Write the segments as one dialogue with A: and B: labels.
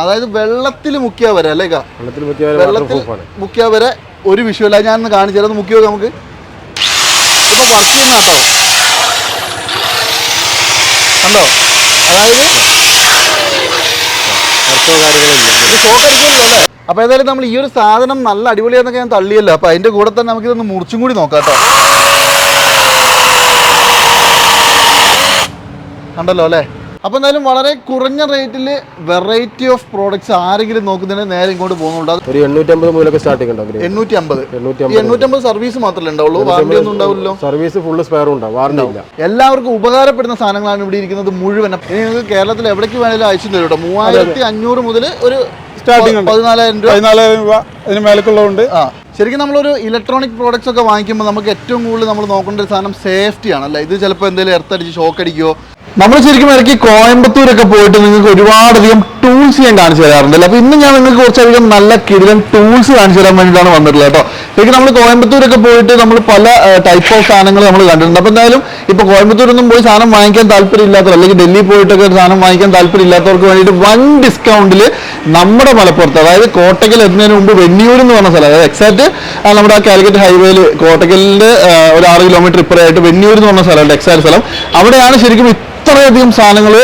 A: അതായത് വെള്ളത്തിൽ മുക്കിയാ വരെ അല്ലേ ഇക്ക?
B: വെള്ളത്തിൽ പറ്റിയ വാട്ടർ
A: വെള്ളത്തിൽ
B: പ്രൂഫാണ്
A: മുക്കിയാ വരെ ഒരു വിഷയമല്ല ഞാൻ ഒന്ന് കാണിച്ചു തരാം. ഒന്ന് മുക്കി നോക്കാം നമുക്ക്. ഇപ്പൊ വർക്ക് ചെയ്യുന്ന കേട്ടോ കണ്ടോ? അതായത്
B: വർക്കോ കാര്യങ്ങളില്ല
A: ഇത് ഷോക്ക് അല്ലേ അപ്പൊ ഏതായാലും നമ്മൾ ഈ ഒരു സാധനം നല്ല അടിപൊളിയാന്നൊക്കെ ഞാൻ തള്ളിയല്ലോ. അപ്പൊ അതിന്റെ കൂടെ തന്നെ നമുക്ക് ഇതൊന്ന് മുറിച്ചും കൂടി നോക്കാം കേട്ടോ. കണ്ടല്ലോ അല്ലേ? അപ്പൊ എന്തായാലും വളരെ കുറഞ്ഞ റേറ്റിൽ വെറൈറ്റി ഓഫ് പ്രോഡക്ട്സ് ആരെങ്കിലും നോക്കുന്നതിന് നേരെ ഇങ്ങോട്ട് പോകുന്നുണ്ട്.
B: ഒരു എണ്ണൂറ്റമ്പത് മുതലൊക്കെ സ്റ്റാർട്ടിംഗ് ഉണ്ടാവും
A: എണ്ണൂറ്റി അമ്പത് എണ്ണൂറ്റമ്പത്. സർവീസ് മാത്രമല്ലേ ഉണ്ടാവുള്ളൂ? വാറണ്ടി ഒന്നും ഉണ്ടാവില്ലല്ലോ.
B: സർവീസ് ഫുൾ സ്പെയർ ഉണ്ടാവും. വാറണ്ടി ഇല്ല.
A: എല്ലാവർക്കും ഉപകാരപ്പെടുന്ന സാധനങ്ങളാണ് ഇവിടെ ഇരിക്കുന്നത് മുഴുവൻ. ഇനി നിങ്ങൾക്ക് കേരളത്തിൽ എവിടേക്ക് വേണേലും അയച്ചു തരും കേട്ടോ. മൂവായിരത്തി അഞ്ഞൂറ് മുതൽ ഒരു
C: സ്റ്റാർട്ടിംഗ്
A: പതിനാലായിരം രൂപ.
C: പതിനാലായിരം രൂപ അതിന് മേലക്കുള്ളതുണ്ട്.
A: ആ. ശരിക്കും നമ്മളൊരു ഇലക്ട്രോണിക് പ്രോഡക്റ്റ്സ് ഒക്കെ വാങ്ങിക്കുമ്പോൾ നമുക്ക് ഏറ്റവും കൂടുതൽ നമ്മൾ നോക്കേണ്ട ഒരു സാധനം സേഫ്റ്റി ആണ് അല്ലേ? ഇത് ചിലപ്പോൾ എന്തെങ്കിലും എർത്തടിച്ച് ഷോക്ക് അടിക്കുമോ നമ്മൾ ശരിക്കും ഇടയ്ക്ക് കോയമ്പത്തൂരൊക്കെ പോയിട്ട് നിങ്ങൾക്ക് ഒരുപാടധികം ടൂൾസ് ഞാൻ കാണിച്ചു തരാറുണ്ടല്ലോ. അപ്പോൾ ഇന്ന് ഞാൻ നിങ്ങൾക്ക് കുറച്ചധികം നല്ല കിടിലൻ ടൂൾസ് കാണിച്ചു തരാൻ വേണ്ടിയിട്ടാണ് വന്നിട്ടുള്ളത് കേട്ടോ. ശരിക്കും നമ്മൾ കോയമ്പത്തൂരൊക്കെ പോയിട്ട് നമ്മൾ പല ടൈപ്പ് ഓഫ് സാധനങ്ങൾ നമ്മൾ കണ്ടിട്ടുണ്ട്. അപ്പൊ എന്തായാലും ഇപ്പോൾ കോയമ്പത്തൂരൊന്നും പോയി സാധനം വാങ്ങിക്കാൻ താല്പര്യമില്ലാത്തവർ അല്ലെങ്കിൽ ഡൽഹി പോയിട്ടൊക്കെ സാധനം വാങ്ങിക്കാൻ താല്പര്യമില്ലാത്തവർക്ക് വേണ്ടിയിട്ട് വൺ ഡിസ്കൗണ്ടിൽ നമ്മുടെ മലപ്പുറത്ത് അതായത് കോട്ടക്കൽ എത്തുന്നതിന് മുമ്പ് വെണ്ണിയൂർ എന്ന് പറഞ്ഞ സ്ഥലം അതായത് എക്സാക്ട് നമ്മുടെ ആ കാലിക്കറ്റ് ഹൈവേയിൽ കോട്ടക്കലിന്റെ ഒരു ആറ് കിലോമീറ്റർ ഇപ്പുറമായിട്ട് വെണ്ണിയൂർ എന്ന് പറഞ്ഞ സ്ഥലമുണ്ട് എക്സാക്ട് സ്ഥലം. അവിടെയാണ് ശരിക്കും ഇത്രയധികം സാധനങ്ങൾ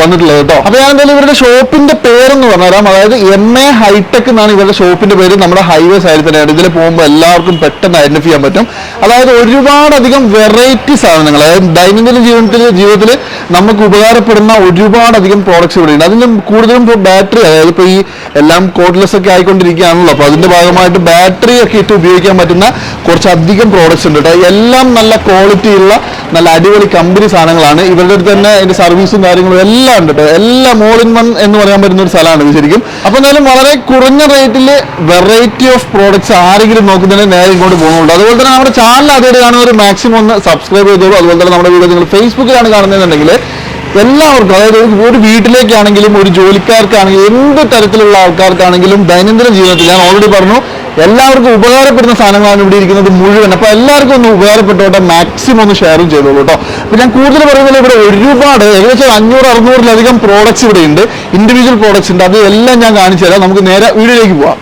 A: വന്നിട്ടുള്ളത് കേട്ടോ. അപ്പൊ ഞാൻ എന്തായാലും ഇവരുടെ ഷോപ്പിന്റെ പേരെന്ന് പറഞ്ഞുതരാം. അതായത് എം എ ഹൈടെക് എന്നാണ് ഇവരുടെ ഷോപ്പിന്റെ പേര്. നമ്മുടെ ഹൈവേ സൈഡിൽ തന്നെയാണ്. ഇതിൽ പോകുമ്പോൾ എല്ലാവർക്കും പെട്ടെന്ന് ഐഡന്റിഫൈ ചെയ്യാൻ പറ്റും. അതായത് ഒരുപാടധികം വെറൈറ്റി സാധനങ്ങൾ. അതായത് ദൈനംദിന ജീവിതത്തിൽ ജീവിതത്തിൽ നമുക്ക് ഉപകാരപ്പെടുന്ന ഒരുപാടധികം പ്രോഡക്ട്സ് ഇവിടെ ഉണ്ട്. അതിന്റെ കൂടുതലും ഇപ്പോൾ ബാറ്ററി അതായത് ഇപ്പോൾ ഈ എല്ലാം കോഡ്ലെസ് ഒക്കെ ആയിക്കൊണ്ടിരിക്കുകയാണല്ലോ. അപ്പോൾ അതിന്റെ ഭാഗമായിട്ട് ബാറ്ററി ഒക്കെ ഇട്ട് ഉപയോഗിക്കാൻ പറ്റുന്ന കുറച്ചധികം പ്രോഡക്ട്സ് ഉണ്ട് കേട്ടോ. എല്ലാം നല്ല ക്വാളിറ്റിയുള്ള നല്ല അടിപൊളി കമ്പനി സാധനങ്ങളാണ് ഇവരുടെ അടുത്ത് തന്നെ അതിന്റെ സർവീസും കാര്യങ്ങളും എല്ലാം ഉണ്ട് കേട്ടോ എല്ലാം മോൾ ഇൻ വൺ എന്ന് പറയാൻ പറ്റുന്ന ഒരു സ്ഥലമാണ് ഇത് ശരിക്കും. അപ്പൊ എന്തായാലും വളരെ കുറഞ്ഞ റേറ്റിൽ വെറൈറ്റി ഓഫ് പ്രോഡക്ട്സ് ആരെങ്കിലും നോക്കുന്നതിന് നേരെ ഇങ്ങോട്ട് പോകുന്നുണ്ട്. അതുപോലെ തന്നെ നമ്മുടെ ചാനൽ ആദ്യമായിട്ട് കാണുന്നവർ മാക്സിമം ഒന്ന് സബ്സ്ക്രൈബ് ചെയ്തോളൂ. അതുപോലെ തന്നെ നമ്മുടെ വീഡിയോ നിങ്ങൾ ഫേസ്ബുക്കിലാണ് കാണുന്നതെന്നുണ്ടെങ്കിൽ എല്ലാവർക്കും അതായത് ഒരു വീട്ടിലേക്കാണെങ്കിലും ഒരു ജോലിക്കാർക്കാണെങ്കിലും എന്ത് തരത്തിലുള്ള ആൾക്കാർക്കാണെങ്കിലും ദൈനംദിന ജീവിതത്തിൽ ഞാൻ ഓൾറെഡി പറഞ്ഞു എല്ലാവർക്കും ഉപകാരപ്പെടുന്ന സാധനങ്ങളാണ് ഇവിടെ ഇരിക്കുന്നത് മുഴുവൻ. അപ്പോൾ എല്ലാവർക്കും ഒന്ന് ഉപകാരപ്പെട്ടോട്ടെ മാക്സിമം ഒന്ന് ഷെയറും ചെയ്തോളൂ കേട്ടോ. അപ്പോൾ ഞാൻ കൂടുതൽ പറയുന്നത് ഇവിടെ ഒരുപാട് ഏകദേശം അഞ്ഞൂറ് അറുന്നൂറിലധികം പ്രോഡക്റ്റ്സ് ഇവിടെ ഉണ്ട്. ഇൻഡിവിജ്വൽ പ്രോഡക്ട്സ് ഉണ്ട്. അത് എല്ലാം ഞാൻ കാണിച്ചു തരാം. നമുക്ക് നേരെ വീഡിയോയിലേക്ക് പോവാം.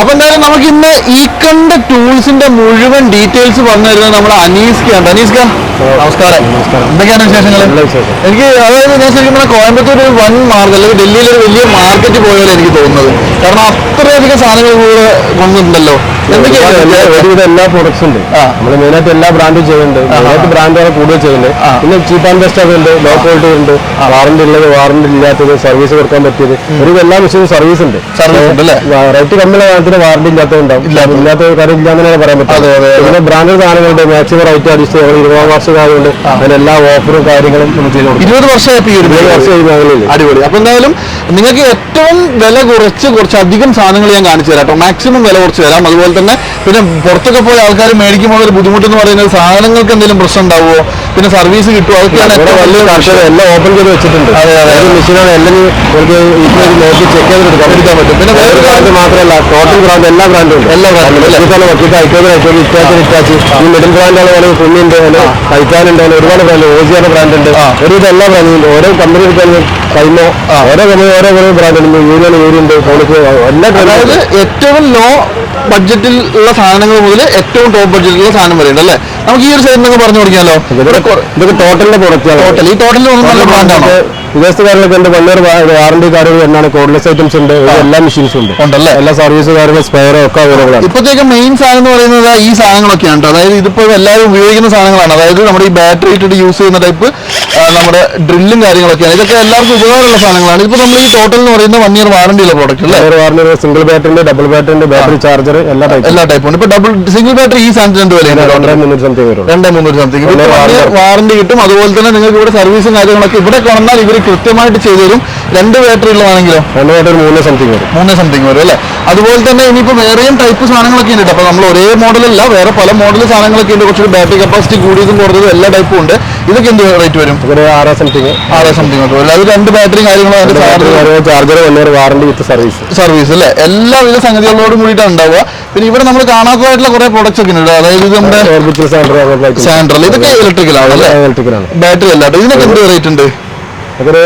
A: അപ്പൊ എന്തായാലും നമുക്ക് ഇന്ന് ഈ കണ്ട ടൂൾസിന്റെ മുഴുവൻ ഡീറ്റെയിൽസ് പറഞ്ഞു തരുന്നത് നമ്മുടെ അനീസ്ക്കാണ് അനീസ്ക നമസ്കാരം.
B: നമസ്കാരം.
A: എന്തൊക്കെയാണ് വിശേഷങ്ങൾ എനിക്ക് അതായത് ഞാൻ ശരിക്കും പറഞ്ഞാൽ കോയമ്പത്തൂർ ഒരു വൺ മാർക്കറ്റ് അല്ലെങ്കിൽ ഡൽഹിയിൽ ഒരു വലിയ മാർക്കറ്റ് പോയാലും എനിക്ക് തോന്നുന്നത്. കാരണം അത്രയധികം സാധനങ്ങൾ കൂടെ കൊണ്ടുണ്ടല്ലോ
B: എല്ലാ- ഒരുവിധം എല്ലാ പ്രോഡക്ട്സും ഉണ്ട്. നമ്മൾ മെയിൻ ആയിട്ട് എല്ലാ ബ്രാൻഡും ചെയ്യുന്നുണ്ട്. മെയിനായിട്ട് ബ്രാൻഡാണ് കൂടുതൽ
A: ചെയ്യുന്നുണ്ട്
B: പിന്നെ ചീപ്പ് ആൻഡ് ബെസ്റ്റ് ഉണ്ട്. ലോ ക്വാളിറ്റി ഉണ്ട്. വാറണ്ടി ഉള്ളത് വാറണ്ടി ഇല്ലാത്തത് സർവീസ് കൊടുക്കാൻ പറ്റിയത്. ഒരു എല്ലാ മെഷീനും സർവീസ് ഉണ്ട്.
A: റേറ്റ് ഉണ്ട്
B: കമ്മിയുള്ള കാര്യത്തിന് വാറണ്ടി ഇല്ലാത്തതുണ്ടാവും
A: ഇല്ലാത്തത്.
B: ഇല്ലാത്ത കാര്യം തന്നെ പറയാൻ പറ്റും
A: സാധനങ്ങളുടെ.
B: പിന്നെ ബ്രാൻഡഡ് സാധനങ്ങളുണ്ട് മാക്സിമം റേറ്റ് അടിച്ച് ഞങ്ങൾ ഇരുപതാം വർഷം ആയതുകൊണ്ട് അതിനെല്ലാ ഓഫറും കാര്യങ്ങളും
A: ഇരുപത് വർഷമായി ഈ
B: ഇരുപത് വർഷം
A: അടിപൊളി അപ്പൊ എന്തായാലും നിങ്ങൾക്ക് ഏറ്റവും വില കുറച്ച് കുറച്ച് അധികം സാധനങ്ങൾ ഞാൻ കാണിച്ചു തരാം കേട്ടോ മാക്സിമം വില കുറച്ച് തരാം അതുപോലെ തന്നെ പിന്നെ പുറത്തൊക്കെ പോയ ആൾക്കാർ മേടിക്കുമ്പോൾ ഒരു ബുദ്ധിമുട്ട് എന്ന് പറയുന്നത് സാധനങ്ങൾക്ക് എന്തെങ്കിലും പ്രശ്നം ഉണ്ടാവുമോ പിന്നെ സർവീസ് കിട്ടുമോ അതൊക്കെയാണ്
B: എല്ലാം ഓപ്പൺ ചെയ്ത് വെച്ചിട്ടുണ്ട്
A: അതെ, അതായത് അതെ.
B: മെഷീനാണ് എല്ലാം നോക്കി ചെക്ക് ചെയ്ത് എടുക്കാൻ
A: എടുക്കാൻ പറ്റും. പിന്നെ
B: വേറെ മാത്രമല്ല ടോട്ടൽ ബ്രാൻഡ് എല്ലാ ബ്രാൻഡും ഉണ്ട്.
A: എല്ലാ ബ്രാൻഡും?
B: നോക്കിയിട്ട് ഐക്കോബിൾ ഐക്കോബിൾ ഇറ്റാച്ച് ഇറ്റാച്ച് ഈ മിഡിൽ ബ്രാൻഡാണ് വേണമെങ്കിൽ കുഞ്ഞിണ്ട് ടൈറ്റാനുണ്ട് ഒരുപാട് ബ്രാൻഡ് ഓസിയാണ് ബ്രാൻഡ് ഉണ്ട്.
A: ഒരു
B: ഒരുവിധം എല്ലാ ബ്രാൻഡും ഉണ്ട്. ഓരോ കമ്പനി എടുക്കുകയാണെങ്കിൽ കൈമോ ഓരോ കമ്പനി ഓരോ ബ്രാൻഡ് ഉണ്ട്. യൂണിയൻ യൂരിൻ ഉണ്ട് പോളിസ് എല്ലാ
A: അതായത് ഏറ്റവും ലോ ബഡ്ജറ്റിൽ ഉള്ള സാധനങ്ങൾ മുതൽ ഏറ്റവും ടോപ്പ് ബഡ്ജറ്റിലുള്ള സാധനം വരെ ഉണ്ട് അല്ലേ? നമുക്ക് ഈ ഒരു സൈഡിൽ നിന്ന് പറഞ്ഞു തുടങ്ങിയാലോ?
B: ഇതൊക്കെ ഇതൊക്കെ ടോട്ടലിന്റെ പ്രൊഡക്റ്റ്
A: ടോട്ടൽ ഈ ടോട്ടലിൽ ഒന്നും നല്ല ബ്രാൻഡാണോ
B: വിദേശത്തുകാരിലൊക്കെ ഉണ്ട്. വൺ ഇയർ വാറണ്ടി കാര്യങ്ങൾ എന്നാണ് കോഡ്ലെസ് ഐറ്റംസ് ഉണ്ട്. എല്ലാ മെഷീൻസും ഉണ്ട്.
A: ഉണ്ടല്ലേ?
B: എല്ലാ സർവീസ് കാര്യങ്ങൾ സ്പെയർ ഒക്കെ അവൈലബിൾ ആണ്.
A: ഇപ്പോഴത്തേക്ക് മെയിൻ സാധനം എന്ന് പറയുന്നത് ഈ സാധനങ്ങളൊക്കെയാണ് കേട്ടോ. അതായത് ഇതിപ്പോ എല്ലാവരും ഉപയോഗിക്കുന്ന സാധനങ്ങളാണ്. അതായത് നമ്മുടെ ഈ ബാറ്ററി ഇട്ടിട്ട് യൂസ് ചെയ്യുന്ന ടൈപ്പ് നമ്മുടെ ഡ്രില്ലും കാര്യങ്ങളൊക്കെയാണ്. ഇതൊക്കെ എല്ലാവർക്കും ഉപകാരമുള്ള സാധനങ്ങളാണ്. ഇപ്പൊ നമ്മൾ ഈ ടോട്ടൽ എന്ന് പറയുന്ന വൺ ഇയർ വാറണ്ടിയുള്ള പ്രോഡക്റ്റ് അല്ലേ?
B: Warranty single battery double battery battery charger എല്ലാ ടൈപ്പ്
A: എല്ലാ ടൈപ്പും ഉണ്ട്. ഇപ്പൊ ഡബിൾ സിംഗിൾ ബാറ്ററി ഈ
B: സാധനം രണ്ട് വിലയാണ്
A: രണ്ടേ മുന്നൂറ് സംതിങ് വാറണ്ടി കിട്ടും. അതുപോലെ തന്നെ നിങ്ങൾക്ക് ഇവിടെ സർവീസും കാര്യങ്ങളൊക്കെ ഇവിടെ കൊണ്ടാൽ ഇവർ കൃത്യമായിട്ട് ചെയ്തു തരും. രണ്ട് ബാറ്ററി ഉള്ളതാണെങ്കിലോ?
B: രണ്ട് ബാറ്ററി മൂന്ന് സംതിങ് വരും.
A: മൂന്ന് സംതിങ് വരും അല്ലേ? അതുപോലെ തന്നെ ഇനിയിപ്പോൾ വേറെയും ടൈപ്പ് സാധനങ്ങളൊക്കെ ഉണ്ട് അപ്പോൾ നമ്മൾ ഒരേ മോഡലല്ല വേറെ പല മോഡൽ സാധനങ്ങളൊക്കെ ഉണ്ട്. കുറച്ചുകൂടി ബാറ്ററി കപ്പാസിറ്റി കൂടിയതും കുറഞ്ഞതും എല്ലാ ടൈപ്പും ഉണ്ട്. ഇതൊക്കെ എന്ത് റേറ്റ് വരും?
B: ഒരു ആറ് സംതിങ്
A: ആറ് സംതിങ് വരും. അത് രണ്ട് ബാറ്ററിയും കാര്യങ്ങളും
B: charger warranty with service
A: service അല്ലേ? എല്ലാവിധ സംഗതികളോടും കൂടിയിട്ടാണ് ഉണ്ടാവുക. പിന്നെ ഇവിടെ നമ്മൾ കാണാത്തതായിട്ടുള്ള കുറെ പ്രൊഡക്ട്സ് ഒക്കെ ഉണ്ട് അതായത് ഇത് നമ്മുടെ സാൻഡ്രൽ ഇതൊക്കെ ഇലക്ട്രിക്കൽ ആണ് അല്ലേ?
B: ഇലക്ട്രിക്കലാണ്
A: ബാറ്ററി അല്ലാട്ടോ ഇതിനൊക്കെ എന്ത് റേറ്റ് ഉണ്ട്?
B: അതൊരു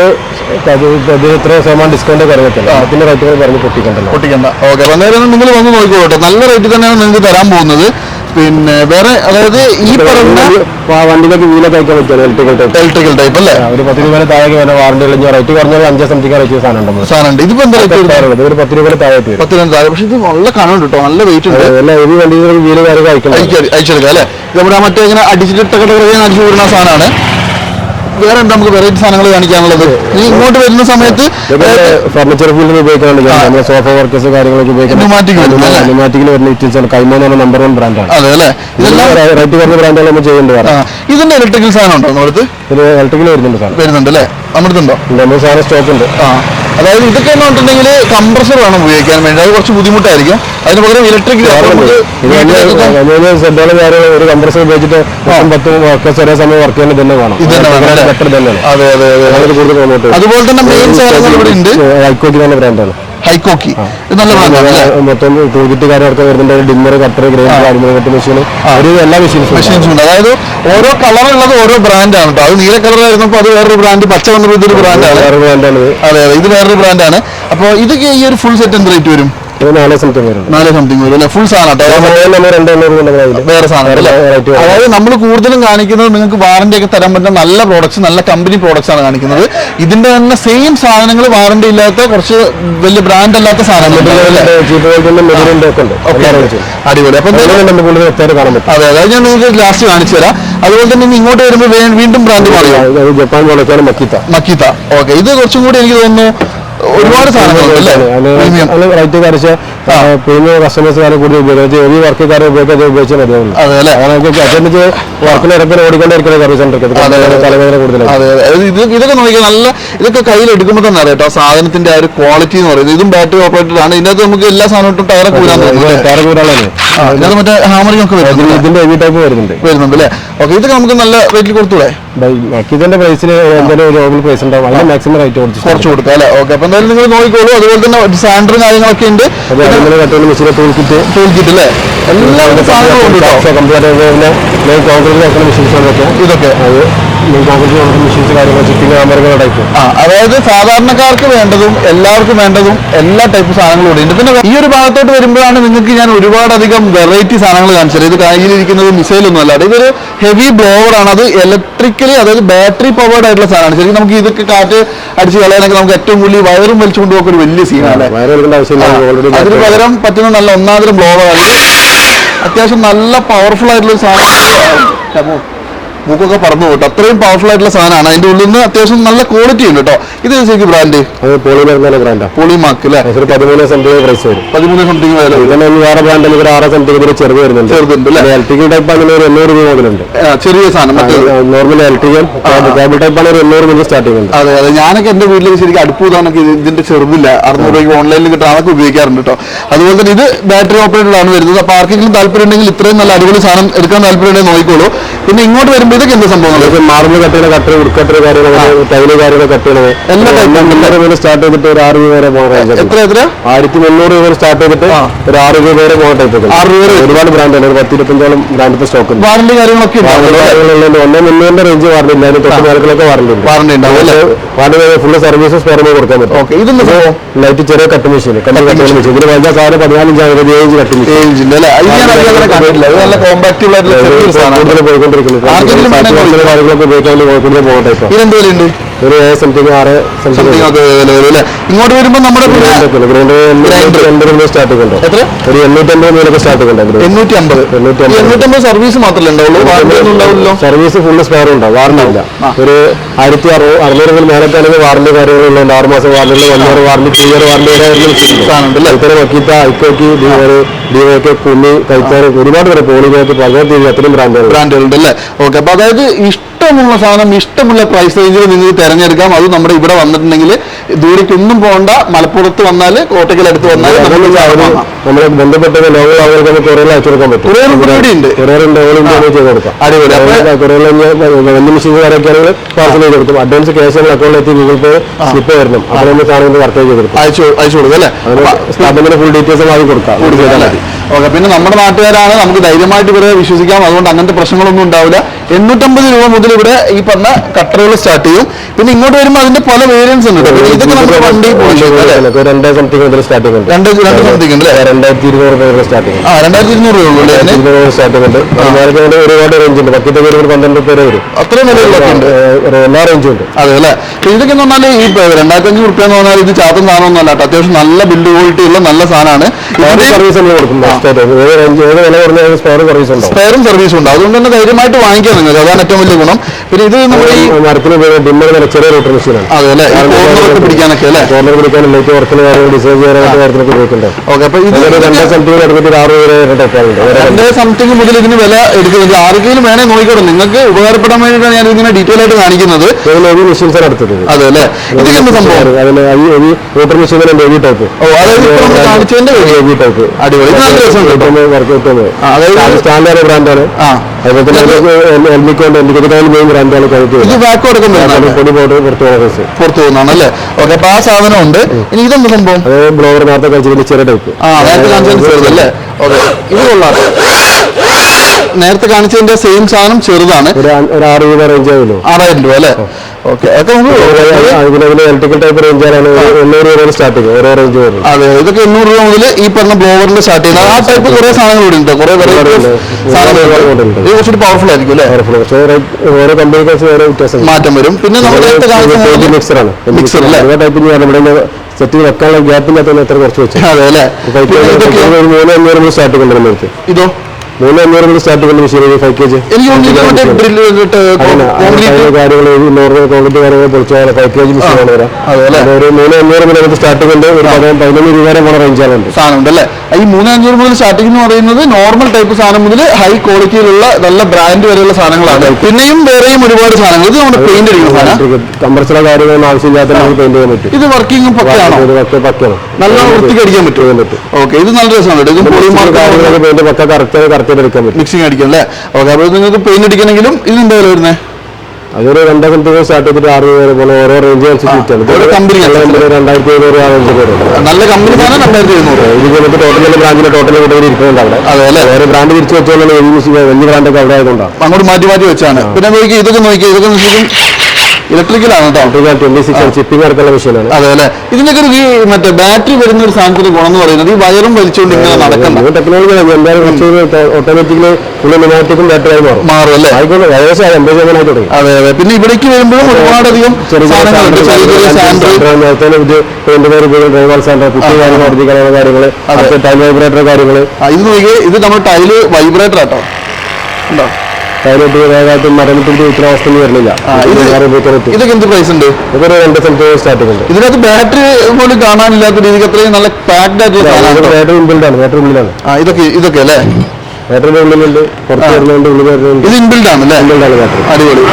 B: ശതമാനം ഡിസ്കൗണ്ട് അതിന്റെ റേറ്റുകൾ പറഞ്ഞ് പൊട്ടിക്കണ്ടല്ലോ.
A: പൊട്ടിക്കണ്ട. ഓക്കെ അപ്പൊ അന്നേരം നിങ്ങൾ വന്ന് നോക്കിക്കോട്ടെ. നല്ല റേറ്റ് തന്നെയാണ് നിങ്ങൾക്ക് തരാൻ പോകുന്നത്. പിന്നെ വേറെ അതായത് ഈ പറഞ്ഞ
B: ആ വണ്ടിയിലേക്ക് വീലൊക്കെ അയക്കാൻ പറ്റുമല്ലോ ഇലക്ട്രിക്കൽ ടൈപ്പ്
A: ഇലക്ട്രിക്കൽ ടൈപ്പ് അല്ലേ?
B: ഒരു പത്ത് രൂപ താഴെ വരുന്ന വാറണ്ടി റേറ്റ് കുറഞ്ഞത് അഞ്ച് സംതിങ് റേറ്റ് സാധനം ഉണ്ട്
A: സാധനം ഉണ്ട്. ഇതിപ്പോ എന്താ റേറ്റ്
B: ഒരു പത്ത് രൂപ താഴെ
A: പത്ത് രൂപ താഴെ. പക്ഷെ ഇത് നല്ല കനമുണ്ട് കേട്ടോ നല്ല വെയിറ്റ് ഉണ്ട്.
B: അല്ല? ഈ വണ്ടിയിൽ വീൽ കാര്യങ്ങൾ അയക്കണം
A: അയച്ചെടുക്കാം അല്ലേ? നമ്മുടെ മറ്റേ ഇങ്ങനെ അടിച്ചിട്ട് അടിച്ചു വിടുന്ന സാധനമാണ്. വേറെ എന്താ നമുക്ക് വെറൈറ്റി സാധനങ്ങൾ കാണിക്കാനുള്ളത്? ഈ ഇങ്ങോട്ട് വരുന്ന സമയത്ത്
B: ഫർണിച്ചർ ഫീൽഡിൽ ഉപയോഗിക്കാനുള്ള നമ്മുടെ സോഫ വർക്കേഴ്സ് കാര്യങ്ങളൊക്കെ
A: ഉപയോഗിക്കുന്നു വരും, അല്ലേ?
B: വരുന്ന ഇറ്റിൽസ് ആണ്. കൈമ എന്ന് പറഞ്ഞ നമ്പർ വൺ ബ്രാൻഡാണ്
A: അതെ അല്ലേ? ഇതെല്ലാം
B: റൈറ്റ് കുറഞ്ഞ ബ്രാൻഡുകൾ നമ്മൾ ചെയ്യുന്നുണ്ട്
A: ആ, ഇതിന്റെ ഇലക്ട്രിക്കൽ സാധനം ഉണ്ടോ നമ്മുടെ
B: ഇത് ഇലക്ട്രിക്കൽ വരുന്നുണ്ട് സാധനം.
A: വരുന്നുണ്ട് അല്ലേ? നമ്മുടെ അടുത്തുണ്ടോ?
B: നമ്മൾ സാധനം സ്റ്റോക്ക് ഉണ്ട്.
A: ആ. അതായത് ഇതൊക്കെ എന്ന് പറഞ്ഞിട്ടുണ്ടെങ്കിൽ കംപ്രസർ വേണം ഉപയോഗിക്കാൻ വേണ്ടി. അത് കുറച്ച് ബുദ്ധിമുട്ടായിരിക്കും. അതിന് പകരം ഇലക്ട്രിക്
B: ഒരു കംപ്രസർ ഉപയോഗിച്ചിട്ട് പത്തും പത്തും വർക്കേഴ്സ് സമയം വർക്ക് ചെയ്യുന്നത് തന്നെ വേണം.
A: ഇത് തന്നെ
B: കൂടുതൽ
A: അതുപോലെ തന്നെ മെയിൻ സാധനങ്ങൾ ഇവിടെ ഉണ്ട്.
B: ഹൈക്കോക്കി തന്നെ ബ്രാൻഡാണ്
A: ഹൈക്കോക്കി നല്ല
B: മൊത്തം വരുന്നുണ്ട്. കട്ടർ കട്ട് മെഷീൻ ഒരു എല്ലാ മെഷീൻസും
A: മെഷീൻസ് ഉണ്ട് അതായത് ഓരോ കളറുള്ളത് ഓരോ ബ്രാൻഡാണ് കേട്ടോ അത് നീല കളർ ആയിരുന്നപ്പോൾ അത് വേറൊരു ബ്രാൻഡ് പച്ച വന്നപ്പോൾ ഇതൊരു ബ്രാൻഡാണ് അതെ അതെ ഇത് വേറൊരു ബ്രാൻഡാണ് അപ്പോൾ ഇതൊക്കെ ഈ ഒരു ഫുൾ സെറ്റ് എന്ത് റേറ്റ് വരും?
B: ഇത് നാല് സംതിങ് വരുന്നുണ്ട്
A: നാല് സംതിങ് വരും അല്ലേ? ഫുൾ സാധനം കേട്ടോ.
B: നമ്മൾ രണ്ടെണ്ണൂറ് കൊണ്ടുവന്ന അതിൽ
A: വേറെ സാധനം അല്ലേ?
B: റേറ്റ്
A: അതായത് നമ്മൾ കൂടുതലും കാണിക്കുന്നത് നിങ്ങൾക്ക് വാറന്റി ഒക്കെ തരാൻ പറ്റുന്ന നല്ല പ്രോഡക്ട്സ് നല്ല കമ്പനി പ്രോഡക്ട്സ് ആണ് കാണിക്കുന്നത്. ഇതിന്റെ തന്നെ സെയിം സാധനങ്ങൾ വാറന്റി ഇല്ലാത്ത കുറച്ച് വലിയ ബ്രാൻഡ് അല്ലാത്ത സാധനങ്ങൾ അടിപൊളി. അപ്പൊ അതെ അതായത് ഞാൻ നിങ്ങൾക്ക് ലാസ്റ്റ് കാണിച്ചു തരാം. അതുപോലെ തന്നെ ഇങ്ങോട്ട് വരുമ്പോൾ വീണ്ടും ബ്രാൻഡ്
B: പറയാം. ജപ്പാൻ മക്കിത്ത.
A: മക്കീത്ത. ഓക്കെ ഇത് കുറച്ചും കൂടി എനിക്ക് തോന്നുന്നു ഒരുപാട് സാധനങ്ങളുണ്ട്
B: കൂടുതൽ ഹെവി വർക്കുകാരെ ഉപയോഗിക്കാതെ ഉപയോഗിച്ചാൽ അറ്റൻഡ് വർക്കിന് ഇടയ്ക്ക് ഓടിക്കൊണ്ടിരിക്കുന്ന സർവീസ് തലവേദന കൂടുതലാണ്
A: ഇതൊക്കെ നോക്കിയാൽ നല്ല ഇതൊക്കെ കയ്യിൽ എടുക്കുമ്പോൾ തന്നെ അറിയാം കേട്ടോ സാധനത്തിന്റെ ആ ഒരു ക്വാളിറ്റി എന്ന് പറയുന്നത്. ഇതും ബാറ്ററി ഓപ്പറേറ്റഡ് ആണ്. ഇതിനകത്ത് നമുക്ക് എല്ലാ സാധനവും ടയർ കൂടാൻ
B: ടയർ കൂടാളാണ്
A: ഇതിനകത്ത് മറ്റേ ഹാമറിംഗ് ഒക്കെ വരുന്നുണ്ട്
B: ഇതിന്റെ ഹെവി ടൈപ്പ് വരുന്നുണ്ട്.
A: വരുന്നുണ്ട് അല്ലേ ഓക്കെ ഇതൊക്കെ നമുക്ക് നല്ല റേറ്റിൽ കൊടുത്തൂടെ?
B: ഇതിന്റെ പ്രൈസിന് എന്തെങ്കിലും ഒരു പ്രൈസ് ഉണ്ടാവും മാക്സിമം റേറ്റ് കൊടുത്തു
A: കുറച്ച് കൊടുക്കാം അല്ലേ? ഓക്കെ അപ്പൊ എന്തായാലും നിങ്ങൾ നോക്കിക്കോളൂ. അതുപോലെ തന്നെ സാൻഡറും കാര്യങ്ങളൊക്കെ ഉണ്ട്.
B: ടൂൾ കിറ്റ്
A: ടൂൾ കിറ്റ് അല്ലേ? എല്ലാ സാധനങ്ങളും ഉണ്ട് കേട്ടോ
B: കമ്പ്യൂട്ടർ കോൺക്രീറ്റ് നോക്കുന്ന മെഷീൻസ് ഒക്കെ
A: ഇതൊക്കെ.
B: അത്.
A: അതായത് സാധാരണക്കാർക്ക് വേണ്ടതും എല്ലാവർക്കും വേണ്ടതും എല്ലാ ടൈപ്പ് സാധനങ്ങളും ഉണ്ട്. ഇതിന്റെ ഈ ഒരു ഭാഗത്തോട്ട് വരുമ്പോഴാണ് നിങ്ങൾക്ക് ഞാൻ ഒരുപാടധികം വെറൈറ്റി സാധനങ്ങൾ കാണിച്ചത്. ഇത് കയ്യിലിരിക്കുന്നത് മിസൈൽ ഒന്നും അല്ല. ഇതൊരു ഹെവി ബ്ലോവർ ആണ്. അത് ഇലക്ട്രിക്കലി അതായത് ബാറ്ററി പവേർഡ് ആയിട്ടുള്ള സാധനമാണ്. ശരിക്കും നമുക്ക് ഇതൊക്കെ കാറ്റ് അടിച്ച് കളയാനൊക്കെ നമുക്ക് ഏറ്റവും കൂടുതൽ വയറും വലിച്ചു കൊണ്ടുപോകുന്ന ഒരു വലിയ സീനാണ് അതിന് പകരം പറ്റുന്ന നല്ല ഒന്നാമതൊരു ബ്ലോവർ ആണ്. അത്യാവശ്യം നല്ല പവർഫുൾ ആയിട്ടുള്ള ഒരു സാധനം. മൂക്കൊക്കെ പറന്നു കേട്ടോ അത്രയും പവർഫുൾ ആയിട്ടുള്ള സാധനമാണ്. അതിന്റെ ഉള്ളിൽ നിന്ന് അത്യാവശ്യം നല്ല ക്വാളിറ്റി ഉണ്ട് കേട്ടോ. ഇത് ശരിക്കും ബ്രാൻഡ് പോളിമാർക്ക് അല്ലേ
B: പതിമൂന്ന് സംതിങ് പ്രൈസ് വരും.
A: പതിമൂന്ന് സംതിങ് വില വരും.
B: ഇതന്നെ ഒന്ന് വേറെ ബ്രാൻഡിൽ ഒരു ആറ് സംതിങ് ചെറുത് വരുന്നുണ്ട്.
A: ചെറുതുണ്ട്
B: ഇലക്ട്രിക്കൽ ടൈപ്പ് അങ്ങനെ ഒരു എണ്ണൂറ് രൂപ മുതലുണ്ട്.
A: ചെറിയ സാധനം.
B: നോർമൽ ഇലക്ട്രിക്കൽ കേബിൾ ടൈപ്പ് ആണ് ഒരു എണ്ണൂറ് മുതൽ സ്റ്റാർട്ടിംഗ് ഉണ്ട്.
A: അതെ അതെ. ഞാനൊക്കെ എന്റെ വീട്ടിൽ ശരിക്കും അടുപ്പ് കൂടാനൊക്കെ ഇതിന്റെ ചെറുതില്ല. അറുന്നൂറ് രൂപയ്ക്ക് ഓൺലൈനിൽ കിട്ടാൻ അതൊക്കെ ഉപയോഗിക്കാറുണ്ട് കേട്ടോ അതുപോലെ തന്നെ ഇത് ബാറ്ററി ഓപ്പറേറ്റഡ് ആണ് വരുന്നത്. അപ്പൊ ആർക്കെങ്കിലും താല്പര്യം ഉണ്ടെങ്കിൽ ഇത്രയും നല്ല അടിപൊളി സാധനം എടുക്കാൻ താല്പര്യം ഉണ്ടെങ്കിൽ നോക്കിക്കോളൂ. പിന്നെ ഇങ്ങോട്ട് വരുമ്പോൾ ഇതൊക്കെ എന്ത്
B: സംഭവം? മാർബിൾ കട്ടുകൾ കട്ടർ ഉൾക്കട്ടർ കാര്യങ്ങൾ ടൈൽ കാര്യങ്ങൾ കട്ടുകൾ
A: എല്ലാം
B: സ്റ്റാർട്ട് ചെയ്തിട്ട് ഒരു ആറ് രൂപ വരെ ഉണ്ട്.
A: എത്ര എത്ര?
B: ആയിരത്തി മുന്നൂറ് രൂപ സ്റ്റാർട്ട് ചെയ്തിട്ട് ഒരു ആറ് രൂപ വരെ പോകട്ടെ.
A: ആറ് രൂപ?
B: ഒരുപാട് ബ്രാൻഡാണ് ഒരു പത്ത് ഇരുപത്തഞ്ചോളം ബ്രാൻഡിന്റെ സ്റ്റോക്ക്
A: വാറണ്ടി കാര്യങ്ങളൊക്കെ
B: ഒന്നേ മുന്നൂറിന്റെ റേഞ്ച് വാറണ്ടി അതിന് തൊട്ട് മേലൊക്കെ വാറണ്ടി ഉണ്ട്.
A: വാറണ്ടി ഉണ്ടാവും ഫുൾ
B: വാറണ്ടി ഫുള്ള് സർവീസസ് പുറമെ കൊടുക്കാൻ പറ്റും.
A: ഓക്കെ ഇതെന്താ
B: ലൈറ്റ് ചെറിയ കട്ട് മെഷീൻ കട്ട് മെഷീൻ ഇതിന് വേണ്ട സാധനം പതിനാലഞ്ചാണ് ഇരുപത്തിയേഴ് കട്ട് മെഷീൻ
A: നല്ല കോമ്പാക്ട്
B: കൂടുതൽ പോയിക്കൊണ്ടിരിക്കുന്നത് കൂടുതൽ പോകുന്ന
A: ഇതെന്ത് വിലയുണ്ട്
B: ഒരു സംതിങ് ആറ് സംതിങ്
A: ഒക്കെ അല്ലേ ഇങ്ങോട്ട് വരുമ്പോൾ നമ്മുടെ പിന്നെ Grinder.
B: സ്റ്റാർട്ട് ഉണ്ട്.
A: എത്ര?
B: ഒരു എണ്ണൂറ്റമ്പത് മുതലൊക്കെ സ്റ്റാർട്ട് ഉണ്ട്.
A: എണ്ണൂറ്റി അമ്പത്
B: എണ്ണൂറ്റി അമ്പത്.
A: എണ്ണൂറ്റി അമ്പത് സർവീസ് മാത്രമല്ലേ ഉണ്ടാവുള്ളൂ
B: സർവീസ് ഫുള്ള് സ്പെയർ ഉണ്ടാവും വാറണ്ടി ഇല്ല. ഒരു ആയിരത്തി അറുന്നൂറ് മുതൽ മേലത്താണെങ്കിൽ വാറണ്ടി കാര്യങ്ങളുണ്ട്. ആറ് മാസം warranty one year warranty two year warranty
A: വരെ?
B: ഇത്തരം മക്കീത്ത ഐക്കോക്കി ഡിവോക്ക് കൈത്താറ് ഒരുപാട് പേര് പല രീതിയിൽ അത്രയും ബ്രാൻഡുകൾ
A: ബ്രാൻഡുകളുണ്ട് അല്ലേ? ഓക്കെ അപ്പൊ അതായത് ഇഷ്ടം ഇഷ്ടമുള്ള സാധനം ഇഷ്ടമുള്ള പ്രൈസ് റേഞ്ചിൽ നിങ്ങൾക്ക് തിരഞ്ഞെടുക്കാം. അത് നമ്മുടെ ഇവിടെ വന്നിട്ടുണ്ടെങ്കിൽ ദൂരേക്കൊന്നും പോകണ്ട മലപ്പുറത്ത് വന്നാൽ കോട്ടയ്ക്കൽ അടുത്ത് വന്നാൽ.
B: നമ്മളെ ബന്ധപ്പെട്ട അഡ്വാൻസ് ക്യാഷ് നമ്മൾ അക്കൗണ്ടിൽ എത്തി ഗൂഗിൾ പേ സ്ലിപ്പ് വരണം അപ്പോൾ നമ്മൾ സാധനം വർക്കേ ചെയ്ത് കൊടുക്കും.
A: അയച്ചു അയച്ചു കൊടുക്കും അല്ലേ?
B: അതിന് സ്ഥാപനത്തിന് ഫുൾ ഡീറ്റെയിൽസ് വാങ്ങി കൊടുക്കാം.
A: കൊടുക്കുക അല്ലേ ഓക്കെ പിന്നെ നമ്മുടെ നാട്ടുകാരാണ്. നമുക്ക് ധൈര്യമായിട്ട് ഇവരെ വിശ്വസിക്കാം. അതുകൊണ്ട് അങ്ങനത്തെ പ്രശ്നങ്ങളൊന്നും ഉണ്ടാവില്ല. എണ്ണൂറ്റമ്പത് രൂപ മുതൽ ഇവിടെ ഈ പറഞ്ഞ കട്ടറുകൾ സ്റ്റാർട്ട് ചെയ്യും. പിന്നെ ഇങ്ങോട്ട് വരുമ്പോൾ അതിന്റെ പല വേരിയൻസ് ഉണ്ട് കേട്ടോ. ഇതൊക്കെ നമുക്ക് വണ്ടി പോയി അല്ലേ?
B: രണ്ടേ സംതിങ് മുതൽ സ്റ്റാർട്ടിംഗ് ഉണ്ട്
A: രണ്ട് രണ്ട് സംതിങ് ഉണ്ട് അല്ലേ?
B: രണ്ടായിരത്തി ഇരുന്നൂറ് രൂപ സ്റ്റാർട്ടിംഗ്
A: ആ രണ്ടായിരത്തി ഇരുന്നൂറ് രൂപ ഉള്ളൂ
B: സ്റ്റാർട്ടിംഗ് ഉണ്ട് ഒരുപാട് റേഞ്ച് ഉണ്ട്. പത്തിന്റെ പേര് ഒരു പന്ത്രണ്ട് പേര് വരും.
A: അത്രയും വിലകളൊക്കെ ഉണ്ട്.
B: ഏഹ് എല്ലാ റേഞ്ചും ഉണ്ട്.
A: അതെ അല്ലേ? ഇതൊക്കെ എന്ന് പറഞ്ഞാൽ ഈ രണ്ടായിരത്തി അഞ്ഞൂറ് റുപ്യ എന്ന് പറഞ്ഞാൽ ഇത് ചാത്തും സാധനമൊന്നും അല്ല കേട്ടോ. അത്യാവശ്യം നല്ല ബിൽഡ് ക്വാളിറ്റി ഉള്ള നല്ല സാധനമാണ്.
B: സർവീസ്
A: സ്പെയറും സർവീസും ഉണ്ട്. അതുകൊണ്ട് തന്നെ ധൈര്യമായിട്ട് വാങ്ങിക്കാം നിങ്ങൾക്ക് അതാണ് ഏറ്റവും വലിയ ഗുണം. പിന്നെ ഇത് നമ്മുടെ ഈ
B: മരത്തിന് ഡിമ്മർ ചെറിയ റൂട്ടർ മെഷീനാണ്
A: അതെ അല്ലേ? കോർണറൊക്കെ പിടിക്കാനൊക്കെ അല്ലേ?
B: കോർണർ പിടിക്കാനും ലൈറ്റ് വർക്കിന് കാര്യങ്ങൾ ഡിസൈൻ ചെയ്യാനായിട്ട് കാര്യത്തിലൊക്കെ ഉപയോഗിക്കുന്നുണ്ട്
A: ഓക്കെ അപ്പൊ ഇത്
B: രണ്ടേ സംതിങ് എടുത്തിട്ട് ആറ് ടൈപ്പാറുണ്ട്
A: രണ്ടേ സംതിങ് മുതൽ ഇതിന് വില എടുക്കുന്നത് ആർക്കെങ്കിലും വേണേ നോക്കിക്കോട്ടെ നിങ്ങൾക്ക് ഉപകാരപ്പെടാൻ വേണ്ടിയിട്ടാണ് ഞാൻ ഇതിങ്ങനെ ഡീറ്റെയിൽ ആയിട്ട് കാണിക്കുന്നത്.
B: മെഷീൻസാണ് എടുത്തത്
A: അതെ അല്ലേ? എന്ത് സംഭവം?
B: റൂട്ടർ മെഷീൻ ടൈപ്പ്
A: ഓ അതായത് കാണിച്ചതിന്റെ
B: ടൈപ്പ്
A: അടിപൊളി. ഇത് നല്ല രസമുണ്ട് അതായത്
B: സ്റ്റാൻഡേർഡ് ബ്രാൻഡാണ്
A: ആ. ഇത് ബാക്ക്
B: കൊടുക്കുന്നതാണ് പുറത്തു
A: പോകുന്നതാണ് അല്ലേ? ഓക്കെ അപ്പൊ ആ സാധനം ഉണ്ട് ഇനി ഇതെന്ത് സംഭവം?
B: ബ്ലോഗർ നേരത്തെ കഴിച്ചതിന്റെ ചെറിയ ടൈപ്പ്
A: ആ നേരത്തെ അല്ലേ? ഓക്കെ ഇത് കൊള്ളാം. നേരത്തെ കാണിച്ചതിന്റെ സെയിം സാധനം ചെറുതാണ്.
B: ഒരു ആ- ഒരു ആറ് രൂപ റേഞ്ച് ആവുമല്ലോ.
A: ആറായിരം രൂപ അല്ലേ? ഓക്കെ.
B: ഇലക്ട്രിക്കൽ ടൈപ്പ് റേഞ്ചാണ് എണ്ണൂറ് രൂപ സ്റ്റാർട്ടിങ് ഓരോ റേഞ്ച് വരുന്നത്
A: അതെ ഇതൊക്കെ എണ്ണൂറ് രൂപ മുതൽ ഈ പറഞ്ഞ ബ്ലോവറിൽ സ്റ്റാർട്ട് ചെയ്യുന്നത് ആ ടൈപ്പ് കുറെ സാധനങ്ങൾ ഇവിടെ ഉണ്ട്. കുറെ സാധനങ്ങൾ. ഇത് കുറച്ചുകൂടി പവർഫുൾ ആയിരിക്കും അല്ലേ?
B: പവർഫുൾ പക്ഷേ ഓരോ- കമ്പനിക്ക് ഓരോ വ്യത്യാസം
A: മാറ്റം വരും. പിന്നെ നേരത്തെ
B: മിക്സറാണ്
A: മിക്സർ അല്ലേ?
B: ടൈപ്പ് നമ്മുടെ സെറ്റ് വെക്കാനുള്ള ഗ്യാപ്പില്ലാത്ത എത്ര കുറച്ച് വെച്ചു.
A: അതെ അല്ലേ?
B: മൂന്ന് അഞ്ഞൂറ് സ്റ്റാർട്ട് കൊണ്ടുവരുന്ന
A: ഇതോ?
B: മൂന്ന് അഞ്ഞൂറ് സ്റ്റാർട്ട് ഫൈവ് കെ ജി കാര്യങ്ങൾ നോർമൽ കോൺക്രീറ്റ് കാര്യങ്ങൾ പൊളിച്ചാൽ ഫൈവ് കെ ജി മെഷീനാണ് വരാം.
A: അതെ അല്ലേ?
B: ഒരു മൂന്ന് അഞ്ഞൂറ് മുതൽ നമുക്ക് സ്റ്റാർട്ട് കൊണ്ട് ഒരു പതിനൊന്ന് പതിനൊന്ന് രൂപ വരെ പോണ റേഞ്ചാണുണ്ട്
A: സാധനം അല്ലേ? ഈ മൂന്ന് അഞ്ഞൂറ് മുതൽ സ്റ്റാർട്ടിംഗ് എന്ന് പറയുന്നത് നോർമൽ ടൈപ്പ് സാധനം മുതൽ ഹൈ ക്വാളിറ്റിയിലുള്ള നല്ല ബ്രാൻഡ് വരെയുള്ള സാധനങ്ങളാണ്. പിന്നെയും വേറെയും ഒരുപാട് സാധനങ്ങൾ. ഇത് നമ്മുടെ പെയിന്റ് അടിക്കുന്ന
B: കമ്പർച്ചുള്ള കാര്യങ്ങളൊന്നും ആവശ്യമില്ലാത്ത പെയിന്റ് ചെയ്യാൻ പറ്റും.
A: ഇത് വർക്കിംഗ് പക്കയാണോ? നല്ല വൃത്തിക്ക് അടിക്കാൻ
B: പറ്റും.
A: ഓക്കെ ഇത് നല്ല രസമാണ്.
B: പെയിന്റ് പക്ക കറക്റ്റ് കറക്റ്റ് എടുക്കാൻ പറ്റും.
A: മിക്സിങ് അടിക്കാം അല്ലേ ഓക്കെ അപ്പോൾ നിങ്ങൾക്ക് പെയിന്റ് അടിക്കണമെങ്കിലും ഇത് വില വരുന്നത്
B: അതൊരു രണ്ടാമത്തെ സ്റ്റാർട്ട് ചെയ്തിട്ട് ആറ് പേര് പോണ ഓരോ റേഞ്ച് അനുസരിച്ചിട്ടാണ്.
A: അനുസരിച്ച്.
B: രണ്ടായിരത്തി എഴുന്നൂറ് ആ റേഞ്ച്
A: നല്ല കമ്പനി രണ്ടായിരത്തി എഴുന്നൂറ്.
B: ഇത് നമുക്ക് ടോട്ടൽ ബ്രാഞ്ചിന്റെ ടോട്ടൽ ഇരിക്കുന്നുണ്ട് അവിടെ.
A: അതെ അല്ലേ?
B: വേറെ ബ്രാൻഡ് തിരിച്ചു വെച്ചാൽ വലിയ ബ്രാൻഡൊക്കെ അവിടെ ആയതുകൊണ്ടാണ്.
A: അങ്ങോട്ട് മാറ്റി മാറ്റി വെച്ചാണ്. പിന്നെ നോക്കി ഇതൊക്കെ നോക്കി ഇതൊക്കെ ഇലക്ട്രിക്കലാണ് കേട്ടോ
B: ട്വന്റി സിക്സ് ചിപ്പിംഗ് ഇറക്കുന്ന മെഷീനാണ്
A: അതെ അല്ലേ? ഇതിനൊക്കെ ഒരു ഈ മറ്റേ ബാറ്ററി വരുന്ന ഒരു സാധനത്തിന്റെ ഗുണം എന്ന് പറയുന്നത് ഈ വയറും വലിച്ചുകൊണ്ട് ഇങ്ങനെ നടക്കണ്ട.
B: ടെക്നോളജി ഓട്ടോമാറ്റിക്കലി ബാറ്ററി മാറും.
A: മാറും അല്ലേ?
B: ആയിക്കോട്ടെ ഏകദേശം എൺപത് ശതമാനം തുടങ്ങി.
A: അതെ അതെ. പിന്നെ ഇവിടേക്ക് വരുമ്പോഴും ഒരുപാടധികം
B: ചെറിയ
A: ചെറിയ ചെറിയ സാൻഡ്രി
B: നേരത്തെ ഇത് പെയിന്റ് ഡ്രൈവർ സാൻഡർ കുട്ടി കാര്യങ്ങൾ വർദ്ധിക്കാനുള്ള കാര്യങ്ങൾ ടൈം വൈബ്രേറ്റർ കാര്യങ്ങൾ
A: ആ, ഇത് നോക്കി ഇത് നമ്മുടെ ടൈൽ വൈബ്രേറ്റർ ആട്ടോ. ഉണ്ടോ?
B: വേഗമായിട്ട് അവസ്ഥ ഒന്നും വരുന്നില്ല.
A: ഇതൊക്കെ എന്ത് പ്രൈസ് ഉണ്ട്?
B: ഇതൊരു രണ്ട് സ്റ്റാർട്ടിംഗ് ഉണ്ട്.
A: ഇതിനകത്ത് ബാറ്ററി പോലും കാണാനില്ലാത്ത രീതിക്ക് അത്രയും നല്ല പാക്ഡ് ആയിട്ട്
B: ബാറ്ററി ബാറ്ററി ഉള്ളിലാണ്
A: ഇതൊക്കെ ഇതൊക്കെ അല്ലേ?
B: ബാറ്ററി ഉള്ളിലുണ്ട് പുറത്ത് വരുന്നുണ്ട് ഉള്ളിൽ വരുന്നുണ്ട്
A: ഇത് ഇൻബിൽഡ് ആണ് അല്ലേ?
B: ഇൻബിൽഡ് ആണ് ബാറ്ററി
A: അടിപൊളി.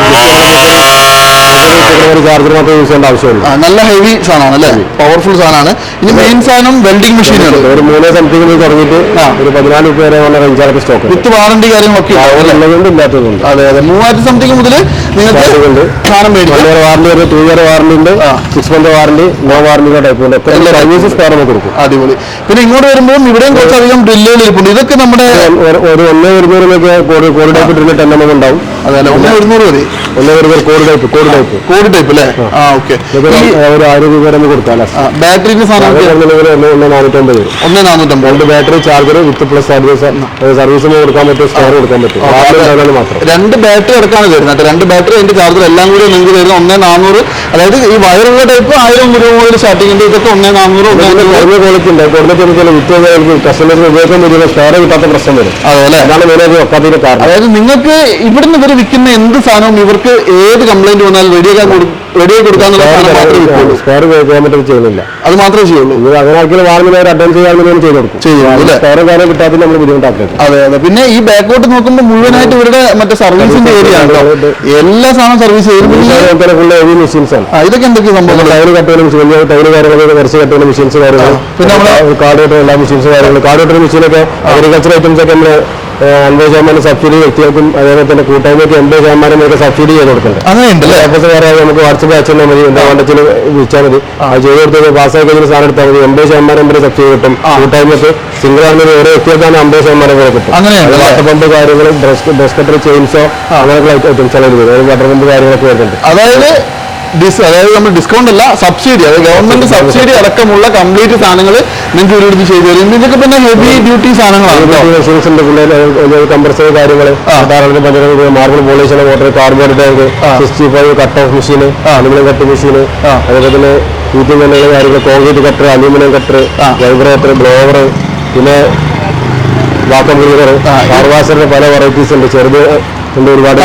B: ചാർജർ മാത്രമേ യൂസ് ചെയ്യേണ്ട ആവശ്യമുള്ളൂ.
A: ആ, നല്ല ഹെവി സാധനമാണ് അല്ലേ? പവർഫുൾ സാധനമാണ്. ഇനി മെയിൻ സാധനം വെൽഡിംഗ് മെഷീനാണ്
B: ഒരു മൂന്നേ സംതിങ് തുടങ്ങിയിട്ട്. ഒരു പതിനാല് രൂപ വരെ ഉള്ള റേഞ്ചാണ് സ്റ്റോക്ക്
A: വിത്ത് വാറണ്ടി കാര്യങ്ങളൊക്കെ
B: ഉള്ളതുകൊണ്ട്
A: അതെ അതെ. മൂവായിരത്തി സംതിങ് മുതൽ നിങ്ങൾക്ക്. സാധനം മേടിക്കാം.
B: വാറണ്ടി വരുന്നത് ടു ഇയർ വാറണ്ടി ഉണ്ട്
A: ആ.
B: Six month warranty no warranty type ഉണ്ട്. എത്ര
A: എല്ലാ
B: സർവീസ് സ്പെയർ നമുക്ക് കൊടുക്കും.
A: അടിപൊളി. പിന്നെ ഇങ്ങോട്ട് വരുമ്പോൾ ഇവിടെയും കുറച്ചധികം ഡ്രില്ലുകൾ ഇരിപ്പുണ്ട് ഇതൊക്കെ നമ്മുടെ
B: ഒരു- ഒന്നേ ഒരു ടൈപ്പ് ടെൻ എം എം ഉണ്ടാവും.
A: അതെ അല്ലെ ഒന്ന് എഴുന്നൂറ് മതി.
B: ഒന്നേ ഒരു code type code type.
A: Code type അല്ലേ? ആ ഓക്കെ.
B: ഒരു ആയിരം രൂപ വരെ നമുക്ക് കൊടുക്കാം
A: ബാറ്ററിന്റെ സാധനം
B: ഒന്ന് നാനൂറ്റമ്പത്. വരും
A: ഒന്നേ നാനൂറ്റമ്പത്.
B: രണ്ട് battery charger with plus service സർവീസിന് കൊടുക്കാൻ പറ്റും സ്റ്റാർ കൊടുക്കാൻ പറ്റും മാത്രം.
A: രണ്ട് ബാറ്ററി അടക്കാണ് വരുന്നത്. രണ്ട് ബാറ്ററി അതിന്റെ ചാർജർ എല്ലാം കൂടി നിങ്ങൾക്ക് വരുന്ന ഒന്നേ നാനൂറ്. അതായത് ഈ വയറുള്ള ടൈപ്പ് ആയിരം രൂപ മുതൽ ഉണ്ട്. ഇതൊക്കെ ഒന്നേ നാനൂറ്
B: കുറഞ്ഞ ക്വാളിറ്റി ഉണ്ട്. വിറ്റ് കസ്റ്റമേഴ്സിന് ഉപയോഗിക്കാൻ പറ്റുന്ന സ്റ്റാർ കിട്ടാത്ത പ്രശ്നം വരും.
A: അതെ അല്ലേ?
B: അതാണ് മെയിനായിട്ട് വെക്കാത്തതിന്റെ കാരണം.
A: അതായത് നിങ്ങൾക്ക് ഇവിടുന്ന് ഇവർ വിൽക്കുന്ന എന്ത് സാധനവും ഇവർക്ക് ഏത് കംപ്ലൈന്റ് വന്നാലും റെഡിയാക്കാൻ റെഡിയായി റെഡി കൊടുക്കാന്നുള്ള സാധനം മാത്രമേ വിൽക്കുള്ളൂ
B: സ്പെയർ പേയ്മെന്റ് ചെയ്യുന്നില്ല
A: അത് മാത്രമേ ചെയ്യുള്ളൂ.
B: ഇത് അങ്ങനെ ആക്കിയാൽ വാങ്ങുന്ന ഒരു അഡ്വാൻസ് ചെയ്യാമെന്ന് ചെയ്ത് കൊടുക്കും? സ്പെയർ കാര്യം കിട്ടാത്ത നമ്മൾ ബുദ്ധിമുട്ടാക്കരുത്.
A: അതെ അതെ. പിന്നെ ഈ ബാക്കോട്ട് നോക്കുമ്പോൾ മുഴുവനായിട്ട് ഇവരുടെ മറ്റേ സർവീസിന്റെ ഏരിയ ആണ് എല്ലാ സാധനം സർവീസ് ചെയ്യും. പിന്നെ
B: ഫുള്ള് മെഷീൻസ് ആണ്.
A: ആ, ഇതൊക്കെ എന്തൊക്കെ സംഭവം
B: ടൈൽ കട്ടുന്ന മെഷീൻ വലിയ ടൈൽ കാര്യങ്ങളൊക്കെ വരച്ച് കട്ടുന്ന മെഷീൻസ് കാര്യങ്ങൾ
A: പിന്നെ നമ്മൾ
B: കാർഡ് കെട്ടുന്ന എല്ലാ മെഷീൻസ് കാര്യങ്ങൾ കാർഡ് കെട്ടുന്ന മെഷീനൊക്കെ അഗ്രികൾച്ചർ ഐറ്റംസ് ഒക്കെ നമ്മൾ അൻപത് ശതമാനം സബ്സിഡി വ്യക്തികൾക്കും അതേപോലെ തന്നെ കൂട്ടായ്മയ്ക്ക് എൺപത് ശതമാനം വരെ സബ്സിഡി ചെയ്ത് കൊടുക്കുന്നുണ്ട് വേറെ നമുക്ക് വാട്സപ്പ് അയച്ചാൽ മതി. എന്താ വേണ്ടതിൽ വിളിച്ചാൽ മതി. ചെയ്ത് കൊടുത്തത് പാസ്സായി കഴിഞ്ഞ സാധനം എടുത്താൽ മതി. എൺപത് ശതമാനം വരെ സബ്സിഡി കിട്ടും. കൂട്ടായ്മക്ക് സിംഗിൾ ആണെങ്കിൽ ഓരോ വ്യക്തികൾക്കാണ് അമ്പത് ശതമാനം വരെ കിട്ടും. വാട്ടർ പമ്പ് കാര്യങ്ങൾ ഡ്രസ് കട്ടർ ചെയിൻസോ അങ്ങനെയുള്ള ഐറ്റംസ് ആണ് വരുന്നത് വാട്ടർ പമ്പ് കാര്യങ്ങളൊക്കെ വരുന്നുണ്ട്.
A: അതായത് അതായത് നമ്മൾ ഡിസ്കൗണ്ട് അല്ല സബ്സിഡി അതായത് ഗവൺമെന്റ് സബ്സിഡി അടക്കമുള്ള കംപ്ലീറ്റ് സാധനങ്ങൾ നിങ്ങൾക്ക് ഒരു ചെയ്തു തരും. ഇതൊക്കെ പിന്നെ ഹെവി ഡ്യൂട്ടി സാധനങ്ങളാണ്
B: കംപ്രസർ കാര്യങ്ങൾ സാധാരണ panchayat marble polish water carbon tank sixty five cut off machine aluminium cut machine അതേപോലെ തന്നെ ഹീറ്റിംഗ് എന്നുള്ള കാര്യങ്ങൾ concrete cutter aluminium cutter vibrator blower പിന്നെ വാക്കം ബ്രീവർ കാർവാസറിന്റെ പല വെറൈറ്റീസ് ഉണ്ട്. ചെറുത് ഒരുപാട്.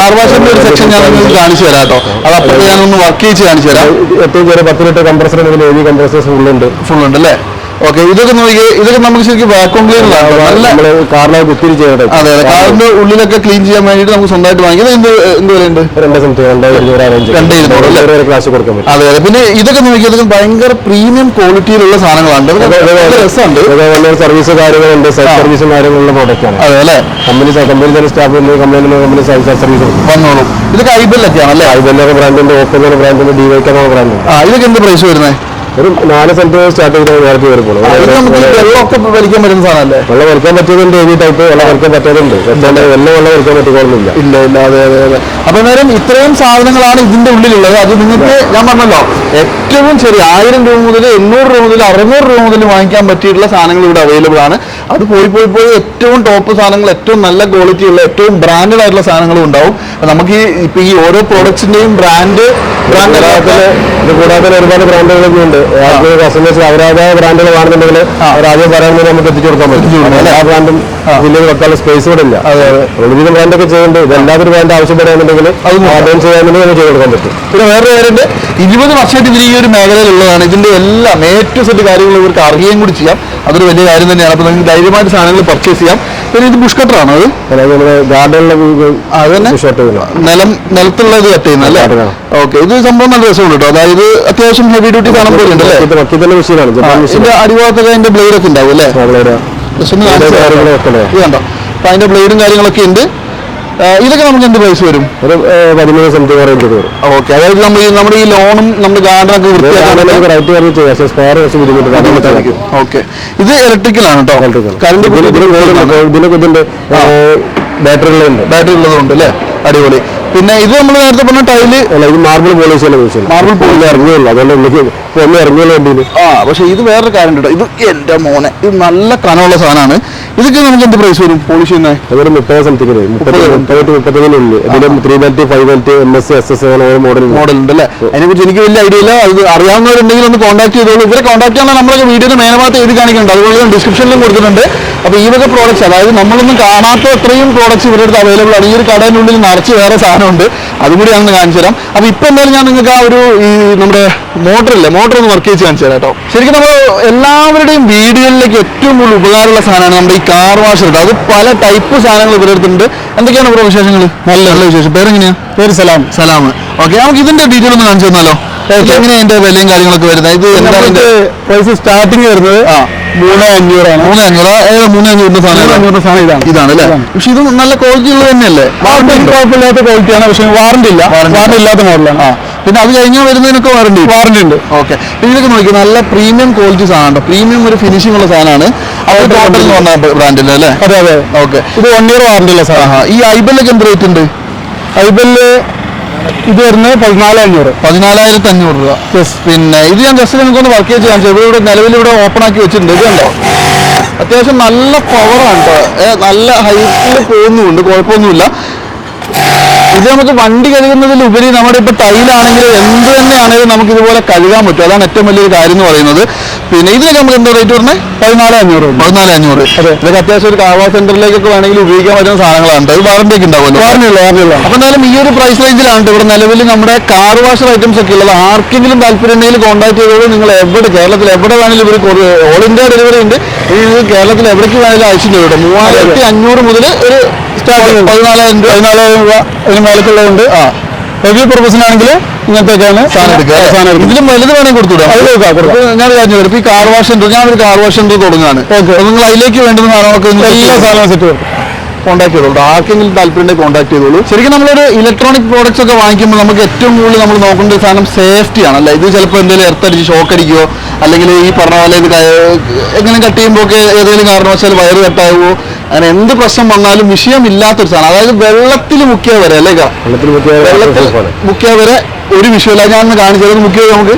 A: ഒരു സെക്ഷൻ ഞാൻ നിങ്ങൾക്ക് കാണിച്ചു തരാം കേട്ടോ അത് ഞാനൊന്ന് വർക്ക് ചെയ്ത് കാണിച്ചു തരാം.
B: ഏറ്റവും ചെറിയ പത്ത് ലിറ്റർ കംപ്രസർ എഴുതി കംപ്രസേഴ്സ് ഫുള്ളുണ്ട്
A: ഫുൾ ഉണ്ട്. അല്ലേ ഓക്കെ ഇതൊക്കെ നോക്കി ഇതൊക്കെ നമുക്ക് ശരിക്കും വാക്വം ക്ലീനറാണ് നല്ല
B: കുത്തിരി ചെയ്യട്ടെ.
A: അതെ അതെ കാറിന്റെ ഉള്ളിലൊക്കെ ക്ലീൻ ചെയ്യാൻ വേണ്ടി നമുക്ക് സ്വന്തമായിട്ട് വാങ്ങിയത് എന്ത് എന്ത് വിലയുണ്ട്?
B: രണ്ട്
A: ഇരുന്നൂറ്
B: ക്ലാസ് കൊടുക്കാൻ പറ്റും.
A: അതെ അതെ. പിന്നെ ഇതൊക്കെ നോക്കി ഇതൊക്കെ ഭയങ്കര പ്രീമിയം ക്വാളിറ്റിയിലുള്ള സാധനങ്ങളാണ്. രസമുണ്ട്.
B: സർവീസ് കാര്യങ്ങളുണ്ട് സർവീസും കാര്യങ്ങളുള്ള പ്രോഡക്റ്റ് ആണ്.
A: അതെ അല്ലേ?
B: കമ്പനി കമ്പനി തന്നെ സ്റ്റാഫ് കമ്പനി കമ്പനി സർവീസ്
A: വന്നോളൂ. അല്ലേ
B: ബ്രാൻഡിന്റെ ഓപ്പൺ ബ്രാൻഡിന്റെ ഡി വൈക്കുന്ന ബ്രാൻഡ്
A: ആ ഇതൊക്കെ എന്ത് പ്രൈസ് വരുന്നത്
B: ഒരു നാല് സെന്റ് സ്റ്റാർട്ട് ചെയ്ത് നേരത്തെ കയറി
A: വെള്ളമൊക്കെ വലിക്കാൻ പറ്റുന്ന സാധനമല്ലേ?
B: വെള്ളം വരയ്ക്കാൻ പറ്റിയതുണ്ട് ഏത് ടൈപ്പ് വെള്ളം വരയ്ക്കാൻ പറ്റാതുണ്ട് വെള്ളം വെള്ളം വരയ്ക്കാൻ പറ്റിക്കൊള്ളുന്നില്ല
A: ഇല്ല ഇല്ല അതെ അതെ അതെ. അപ്പൊ നേരം ഇത്രയും സാധനങ്ങളാണ് ഇതിന്റെ ഉള്ളിലുള്ളത്. അത് നിങ്ങൾക്ക് ഞാൻ പറഞ്ഞല്ലോ ഏറ്റവും ചെറിയ ആയിരം രൂപ മുതൽ എണ്ണൂറ് രൂപ മുതൽ അറുന്നൂറ് രൂപ മുതൽ വാങ്ങിക്കാൻ പറ്റിയിട്ടുള്ള സാധനങ്ങൾ ഇവിടെ അവൈലബിൾ ആണ്. അത് പോയി പോയി പോയി ഏറ്റവും ടോപ്പ് സാധനങ്ങൾ ഏറ്റവും നല്ല ക്വാളിറ്റി ഉള്ള ഏറ്റവും ബ്രാൻഡഡ് ആയിട്ടുള്ള സാധനങ്ങളും ഉണ്ടാവും. നമുക്ക് ഈ ഇപ്പൊ ഈ ഓരോ പ്രോഡക്ട്സിന്റെയും ബ്രാൻഡ് ബ്രാൻഡ്
B: കൂടാതെ ഒരുപാട് ബ്രാൻഡുകളൊക്കെ ഉണ്ട്. കസ്റ്റമേഴ്സ് അവരാതായ ബ്രാൻഡുകൾ കാണുന്നുണ്ടെങ്കിൽ ആദ്യം പറയുന്നത് നമുക്ക് എത്തിച്ചു കൊടുക്കാൻ പറ്റും. ആ. ബ്രാൻഡും ഇതിലേക്ക് വെക്കാനുള്ള സ്പേസ് കൂടെ ഇല്ല. ഒരുവിധം ബ്രാൻഡൊക്കെ ചെയ്യുന്നുണ്ട്. ഇതെല്ലാവരും ബ്രാൻഡ് ആവശ്യപ്പെടുകയാണെന്നുണ്ടെങ്കിൽ അത് നമുക്ക് ചെയ്ത് കൊടുക്കാൻ പറ്റും.
A: പിന്നെ വേറെ കാര്യമുണ്ട്. ഇരുപത് വർഷമായിട്ട് ഇവർ ഈ ഒരു മേഖലയിലുള്ളതാണ്. ഇതിന്റെ എല്ലാം ഏറ്റവും സെറ്റ് കാര്യങ്ങൾ ഇവർക്ക് അറിയുകയും കൂടി ചെയ്യാം. അതൊരു വലിയ കാര്യം തന്നെയാണ്. അപ്പോൾ നിങ്ങൾക്ക് ധൈര്യമായിട്ട് സാധനങ്ങൾ പർച്ചേസ് ചെയ്യാം. പിന്നെ ഇത് ബുഷ് കട്ടറാണോ അത്? അത് തന്നെ. നിലം നിലത്തുള്ള ഇത് കട്ട് ചെയ്യുന്ന അല്ലേ? ഓക്കെ ഇത് സംഭവം നല്ല രസമുണ്ട് കേട്ടോ അതായത് അത്യാവശ്യം ഹെവി ഡ്യൂട്ടി കാണാൻ പോലെ ഉണ്ട് ഇതിന്റെ അടിഭാഗത്തൊക്കെ അതിന്റെ ബ്ലേഡ് ഒക്കെ ഉണ്ടാവും അല്ലേ? ഒന്ന് കാണിച്ച്. ഇത് കണ്ടോ? അപ്പൊ അതിന്റെ ബ്ലേഡും കാര്യങ്ങളൊക്കെ ഉണ്ട്. ഇതൊക്കെ നമുക്ക് എന്ത് പൈസ വരും?
B: ഒരു പതിമൂന്ന് സംതിങ് റേഞ്ച് വരും.
A: ഓക്കെ അതായത് നമ്മൾ ഈ നമ്മുടെ ഈ ലോണും നമ്മുടെ ഗാർഡനൊക്കെ വൃത്തിയാക്കാൻ
B: റൈറ്റ് കയറി ചെയ്യാം. പക്ഷേ സ്പെയർ കുറച്ച് ബുദ്ധിമുട്ട്
A: ഓക്കെ ഇത് ഇലക്ട്രിക്കൽ ആണ് കേട്ടോ കറണ്ട്
B: ഇതിന്റെ ബാറ്ററികളുണ്ട്
A: ബാറ്ററി ഉള്ളതുകൊണ്ട് അല്ലേ അടിപൊളി. പിന്നെ ഇത് നമ്മൾ നേരത്തെ പറഞ്ഞ ടൈൽ
B: അല്ല ഇത് മാർബിൾ പോളിഷ്
A: മാർബിൾ
B: പോളിഷ് ഇറങ്ങിയുള്ളൂ അതുകൊണ്ട് എനിക്ക് ഒന്ന് ഇറങ്ങിയുള്ള വണ്ടിയിൽ
A: ആ പക്ഷേ ഇത് വേറൊരു കാര്യം കേട്ടോ. ഇത് എന്റെ മോനെ. ഇത് നല്ല കനമുള്ള സാധനമാണ്. ഇതൊക്കെ നമുക്ക് എന്ത് പ്രൈസ് വരും? പോളിഷ് ചെയ്യുന്നത്
B: അതൊരു മുപ്പത് സംതിങ് മുപ്പത്തി മുപ്പത് to മുപ്പത്തഞ്ചിനുള്ളിൽ ഇതിൽ three belt five belt M S S S ഓരോ മോഡൽ
A: അല്ലേ? അതിനെ കുറിച്ച് എനിക്ക് വലിയ ഐഡിയ ഇല്ല. അത് അറിയാവുന്നവരുണ്ടെങ്കിൽ ഒന്ന് കോൺടാക്ട് ചെയ്തോളൂ. ഇവരെ കോൺടാക്ട് ചെയ്യാൻ നമ്മളൊക്കെ വീഡിയോയുടെ മേനഭാഗത്ത് എഴുതി കാണിക്കുന്നുണ്ട്. അതുപോലെ ഡിസ്ക്രിപ്ഷനിലും കൊടുത്തിട്ടുണ്ട്. അപ്പോൾ ഈ വക പ്രോഡക്റ്റ്സ് അതായത് നമ്മളൊന്നും കാണാത്ത അത്രയും പ്രോഡക്റ്റ്സ് ഇവരുടെ അടുത്ത് അവൈലബിൾ ആണ്. ഈ ഒരു കടയിനുള്ളിൽ നിറച്ച് വേറെ സാധനമുണ്ട്. അതുകൂടി ഞാൻ കാണിച്ചു തരാം. അപ്പോൾ ഇപ്പോൾ എന്തായാലും ഞാൻ നിങ്ങൾക്ക് ആ ഒരു ഈ നമ്മുടെ മോട്ടർ ഇല്ലേ? മോട്ടർ ഒന്ന് വർക്ക് ചെയ്ത് കാണിച്ചു തരാം കേട്ടോ. ശരിക്കും നമ്മൾ എല്ലാവരുടെയും വീടുകളിലേക്ക് ഏറ്റവും കൂടുതൽ ഉപകാരമുള്ള സാധനമാണ് നമ്മുടെ ഈ കാർ വാഷർ അത് പല ടൈപ്പ് സാധനങ്ങൾ ഇവരുടെ അടുത്തുണ്ട് എന്തൊക്കെയാണ് ഇവിടെ വിശേഷങ്ങൾ നല്ല നല്ല വിശേഷം. പേരെങ്ങനെയാ? പേര് സലാം. സലാം ഓക്കെ നമുക്ക് ഇതിന്റെ ഡീറ്റെയിൽ ഒന്ന് കാണിച്ചു തന്നാലോ? എങ്ങനെയാ അതിന്റെ വിലയും കാര്യങ്ങളൊക്കെ വരുന്നത്? ഇത് എന്താണ്
C: പ്രൈസ് സ്റ്റാർട്ടിങ് വരുന്നത് മൂന്ന് അഞ്ഞൂറാണ്
A: മൂന്ന് അഞ്ഞൂറ് മൂന്ന് അഞ്ഞൂറിന്റെ സാധനം
C: അഞ്ഞൂറ് സാധനം ഇതാണ്.
A: ഇതാണ് അല്ലേ? പക്ഷെ ഇത് നല്ല ക്വാളിറ്റി ഉള്ളത് തന്നെയല്ലേ?
C: കുഴപ്പമില്ലാത്ത ക്വാളിറ്റിയാണ് പക്ഷെ വാറണ്ടി ഇല്ല. വാറണ്ടി ഇല്ലാത്ത മോഡലാണ്
A: പിന്നെ അത് കഴിഞ്ഞാൽ വരുന്നതിനൊക്കെ വാറണ്ടി
C: വാറണ്ടി ഉണ്ട്.
A: ഓക്കെ ഇതൊക്കെ നോക്കി നല്ല പ്രീമിയം ക്വാളിറ്റി സാധനം പ്രീമിയം ഒരു ഫിനിഷിംഗ് ഉള്ള സാധനമാണ്. അത് ടോട്ടൽ എന്ന് പറഞ്ഞ ബ്രാൻഡിൽ അല്ലേ?
C: അതെ അതെ.
A: ഓക്കെ
C: ഇത് വൺ ഇയർ വാറണ്ടി ഉള്ള സാധനം.
A: ഈ ഐബിലൊക്കെ എന്ത് റേറ്റ് ഉണ്ട്?
C: ഐബെല്ല് ഇത് വരുന്നത് പതിനാല് അഞ്ഞൂറ്
A: പതിനാലായിരത്തി അഞ്ഞൂറ് രൂപ. യെസ് പിന്നെ ഇത് ഞാൻ ജസ്റ്റ് നിങ്ങൾക്കൊന്ന് വർക്ക് ചെയ്യാൻ ചെയ്യാം. ഇവിടെ നിലവിൽ ഇവിടെ ഓപ്പൺ ആക്കി വെച്ചിട്ടുണ്ട്. ഇതുണ്ടോ അത്യാവശ്യം നല്ല പവറാണ് കേട്ടോ നല്ല ഹൈറ്റിൽ പോകുന്നുമുണ്ട് കുഴപ്പമൊന്നുമില്ല. ഇത് നമുക്ക് വണ്ടി കഴുകുന്നതിലുപരി നമ്മുടെ ഇപ്പൊ ടൈലാണെങ്കിലും എന്ത് തന്നെയാണെങ്കിലും നമുക്ക് ഇതുപോലെ കഴുകാൻ പറ്റും. അതാണ് ഏറ്റവും വലിയൊരു കാര്യം എന്ന് പറയുന്നത്. പിന്നെ ഇതിനൊക്കെ നമുക്ക് എന്താ റേറ്റ് പറഞ്ഞത്
C: പതിനാല് അഞ്ഞൂറ്.
A: പതിനാല് അഞ്ഞൂറ്. ഇതൊക്കെ അത്യാവശ്യം ഒരു കാവാ സെന്ററിലേക്കൊക്കെ വേണമെങ്കിൽ ഉപയോഗിക്കാൻ പറ്റുന്ന സാധനങ്ങളാണ്. ഇത് വാറന്റി ഒക്കെ ഉണ്ടാവുമല്ലോ. അപ്പൊ എന്തായാലും ഈ ഒരു പ്രൈസ് റേഞ്ചിലാണ് ഇവിടെ നിലവിൽ നമ്മുടെ കാർ വാഷർ ഐറ്റംസ് ഒക്കെ ഉള്ളത്. ആർക്കെങ്കിലും താല്പര്യം ഉണ്ടെങ്കിൽ കോൺടാക്ട് ചെയ്തോളൂ. നിങ്ങൾ എവിടെ കേരളത്തിൽ എവിടെ വേണമെങ്കിലും ഇവർ ഓൾ ഇന്ത്യ ഡെലിവറി ഉണ്ട്. ഇത് കേരളത്തിൽ എവിടേക്ക് വേണമെങ്കിലും അയച്ചിട്ടുണ്ട് മൂവായിരത്തി അഞ്ഞൂറ് മുതൽ ഒരു പതിനാലായിരം രൂപ
C: പതിനാലായിരം രൂപ അതിന് മേലക്കുള്ളതുണ്ട്. ആ. ഹെവി പർപ്പസിനാണെങ്കിൽ ഇങ്ങനത്തേക്കാണ്
A: സാധനം ഇതിലും വലുത് വേണമെങ്കിൽ കൊടുത്തുവിടാം.
C: അത് കൊടുക്കാം, കൊടുക്കാം.
A: ഞാൻ കാര്യം ഇപ്പൊ ഈ കാർ വാഷ് സെന്റർ ഞാനൊരു കാർ വാഷ് സെന്റർ തുടങ്ങുകയാണ് ഓക്കെ നിങ്ങൾ അതിലേക്ക് വേണ്ടുന്ന സാധനങ്ങളൊക്കെ
C: എല്ലാ സാധനവും സെറ്റ് കൊടുക്കും
A: കോൺടാക്ട് ചെയ്തോളൂ ആർക്കെങ്കിലും താല്പര്യം കോൺടാക്ട് ചെയ്തോളൂ. ശരിക്കും നമ്മളൊരു ഇലക്ട്രോണിക് പ്രോഡക്ട്സ് ഒക്കെ വാങ്ങിക്കുമ്പോൾ നമുക്ക് ഏറ്റവും കൂടുതൽ നമ്മൾ നോക്കേണ്ട ഒരു സാധനം സേഫ്റ്റി ആണ്. അല്ലേ? ഇത് ചിലപ്പോൾ എന്തെങ്കിലും എർത്തടിച്ച് ഷോക്ക് അടിക്കുമോ അല്ലെങ്കിൽ ഈ പറഞ്ഞ പോലെ ഇത് എങ്ങനെ കട്ട് ചെയ്യുമ്പോൾ ഒക്കെ ഏതെങ്കിലും കാരണവശാൽ വയറ് കട്ടാകുമോ അങ്ങനെ എന്ത് പ്രശ്നം വന്നാലും വിഷയമില്ലാത്തൊരു സാധനം അതായത് വെള്ളത്തിൽ മുക്കിയ വരെ അല്ലേ?
B: വെള്ളത്തിൽ
A: വെള്ളത്തിൽ. മുക്കിയ വരെ ഒരു വിഷയമില്ല ഞാൻ ഒന്ന് കാണിച്ചത് മുക്കിയത് നമുക്ക്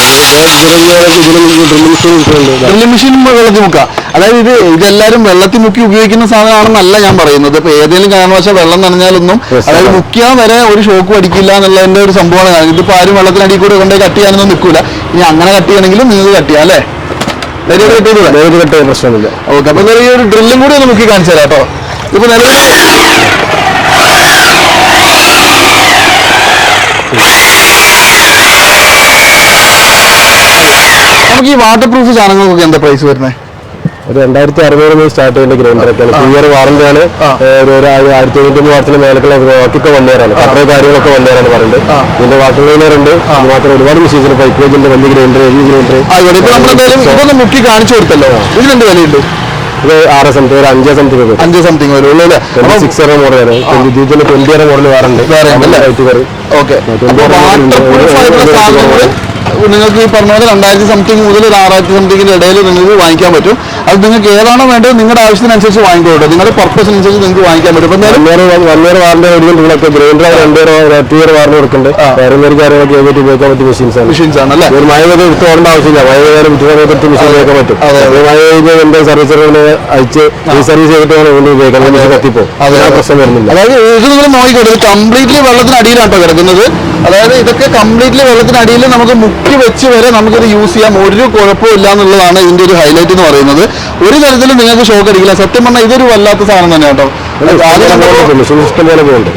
A: കണ്ടോ? അതായത് ഡ്രില്ലിംഗ് മെഷീൻ വെള്ളത്തിൽ മുക്കുക അതായത് ഇത് ഇതെല്ലാരും വെള്ളത്തിൽ മുക്കി ഉപയോഗിക്കുന്ന സാധനമാണെന്നല്ല ഞാൻ പറയുന്നത്. ഇപ്പൊ ഏതെങ്കിലും കാരണവശാൽ വെള്ളം നനഞ്ഞാലൊന്നും അതായത്
B: അതെ.
A: മുക്കിയാൽ വരെ ഒരു ഷോക്ക് അടിക്കില്ല എന്നുള്ളതിന്റെ ഒരു സംഭവമാണ് കാരണം. ഇതിപ്പോ ആരും വെള്ളത്തിനടി കൂടെ കൊണ്ടുപോയി കട്ട് ചെയ്യാനൊന്നും നിൽക്കൂല. ഇനി അങ്ങനെ കട്ട് ചെയ്യണമെങ്കിലും നിങ്ങൾ കട്ട് ചെയ്യാം അല്ലേ?
B: പ്രശ്നമില്ല
A: ഓക്കെ അപ്പൊ ഒരു ഡ്രില്ലും കൂടി ഒന്ന് മുക്കി കാണിച്ചു തരാം കേട്ടോ. ഇപ്പൊ നിലവിൽ നമുക്ക് ഈ വാട്ടർ പ്രൂഫ് സാധനങ്ങൾക്കൊക്കെ എന്താ പ്രൈസ് വരുന്നത്
B: ഒരു രണ്ടായിരത്തി അറുപത് മുതൽ സ്റ്റാർട്ട് ചെയ്യുന്ന ഗ്രൈൻഡറൊക്കെയാണ് ഇയർ വാറന്റിയാണ് ഒരു ഒരു ആയിര- ആയിരത്തി തൊണ്ണൂറ്റി വർഷത്തിന് മേലക്കുള്ള വർക്കൊക്കെ വന്നേരാണ് കട്ടറ കാര്യങ്ങളൊക്കെ വന്നേരാണ് പറയുന്നത് ഇതിന്റെ വാട്ടർ ക്ലീനർ ഉണ്ട്. മാത്രം ഒരുപാട് മെഷീൻസ് പൈപ്പ് വേജിന്റെ വലിയ ഗ്രൈൻഡർ വലിയ ഗ്രൈൻഡർ
A: മുക്കി കാണിച്ചു കൊടുത്തല്ലോ. ഇതിനെന്ത് വിലയുണ്ട്?
B: ഇത് ആറ് സംതിങ് ഒരു അഞ്ച് സംതിങ് വരും
A: അഞ്ച് സംതിങ് വരുള്ളൂ അല്ലേ?
B: സിക്സ് ഇയർ ഇതിന്റെ ട്വന്റി ഇയർ മോഡൽ
A: വേറെ ഉണ്ട്.
B: വരും.
A: ഓക്കെ നിങ്ങൾക്ക് ഈ പറഞ്ഞ പോലെ രണ്ടായിരത്തി സംതിങ് മുതൽ ഒരു ആറായിരത്തി സംതിങ്ങിന്റെ ഇടയിൽ നിങ്ങൾക്ക് വാങ്ങിക്കാൻ പറ്റും. അത് നിങ്ങൾക്ക് ഏതാണോ വേണ്ടത് നിങ്ങളുടെ ആവശ്യത്തിനനുസരിച്ച് വാങ്ങിക്കോട്ടെ നിങ്ങളുടെ പർപ്പസിനനുസരിച്ച് നിങ്ങൾക്ക് വാങ്ങിക്കാൻ പറ്റും. അപ്പൊ
B: ഇയർ വാറന്റി ഓടിക്കൊണ്ടൊക്കെ ഗ്രൈൻഡർ രണ്ട് ഇയർ ടു ഇയർ വാറിന് കൊടുക്കുന്നുണ്ട്. വേറെ കാര്യങ്ങളൊക്കെ ചെയ്തിട്ട് ഉപയോഗിക്കാൻ പറ്റിയ മെഷീൻസ് ആണ്.
A: അല്ലേ?
B: ഒരു മഴ എടുത്ത് ആവശ്യമില്ല. മഴ വിറ്റ് സമയത്ത് മെഷീൻ ഉപയോഗിക്കാൻ പറ്റും. മഴ പെയ്ത് അയച്ച് ഈ സർവീസ് ചെയ്തിട്ട് വേണം ഉപയോഗിക്കാൻ മെഷീൻ കത്തിപ്പോ
A: അതെ,
B: പ്രശ്നം വരുന്നില്ല.
A: അതായത് ഇത് നിങ്ങൾ നോക്കിക്കോട്ടെ. കംപ്ലീറ്റ്ലി കംപ്ലീറ്റ്ലി കേട്ടോ കിടക്കുന്നത് അതായത് ഇതൊക്കെ കംപ്ലീറ്റ്ലി വെള്ളത്തിനടിയിൽ നമുക്ക് മുക്കി വെച്ച് വരെ നമുക്കിത് യൂസ് ചെയ്യാം. ഒരു കുഴപ്പമില്ല എന്നുള്ളതാണ് ഇതിന്റെ ഒരു ഹൈലൈറ്റ് എന്ന് പറയുന്നത്. ഒരു തരത്തിലും നിങ്ങൾക്ക് ഷോക്ക് അടിക്കില്ല. സത്യം പറഞ്ഞാൽ ഇതൊരു വല്ലാത്ത സാധനം തന്നെ കേട്ടോ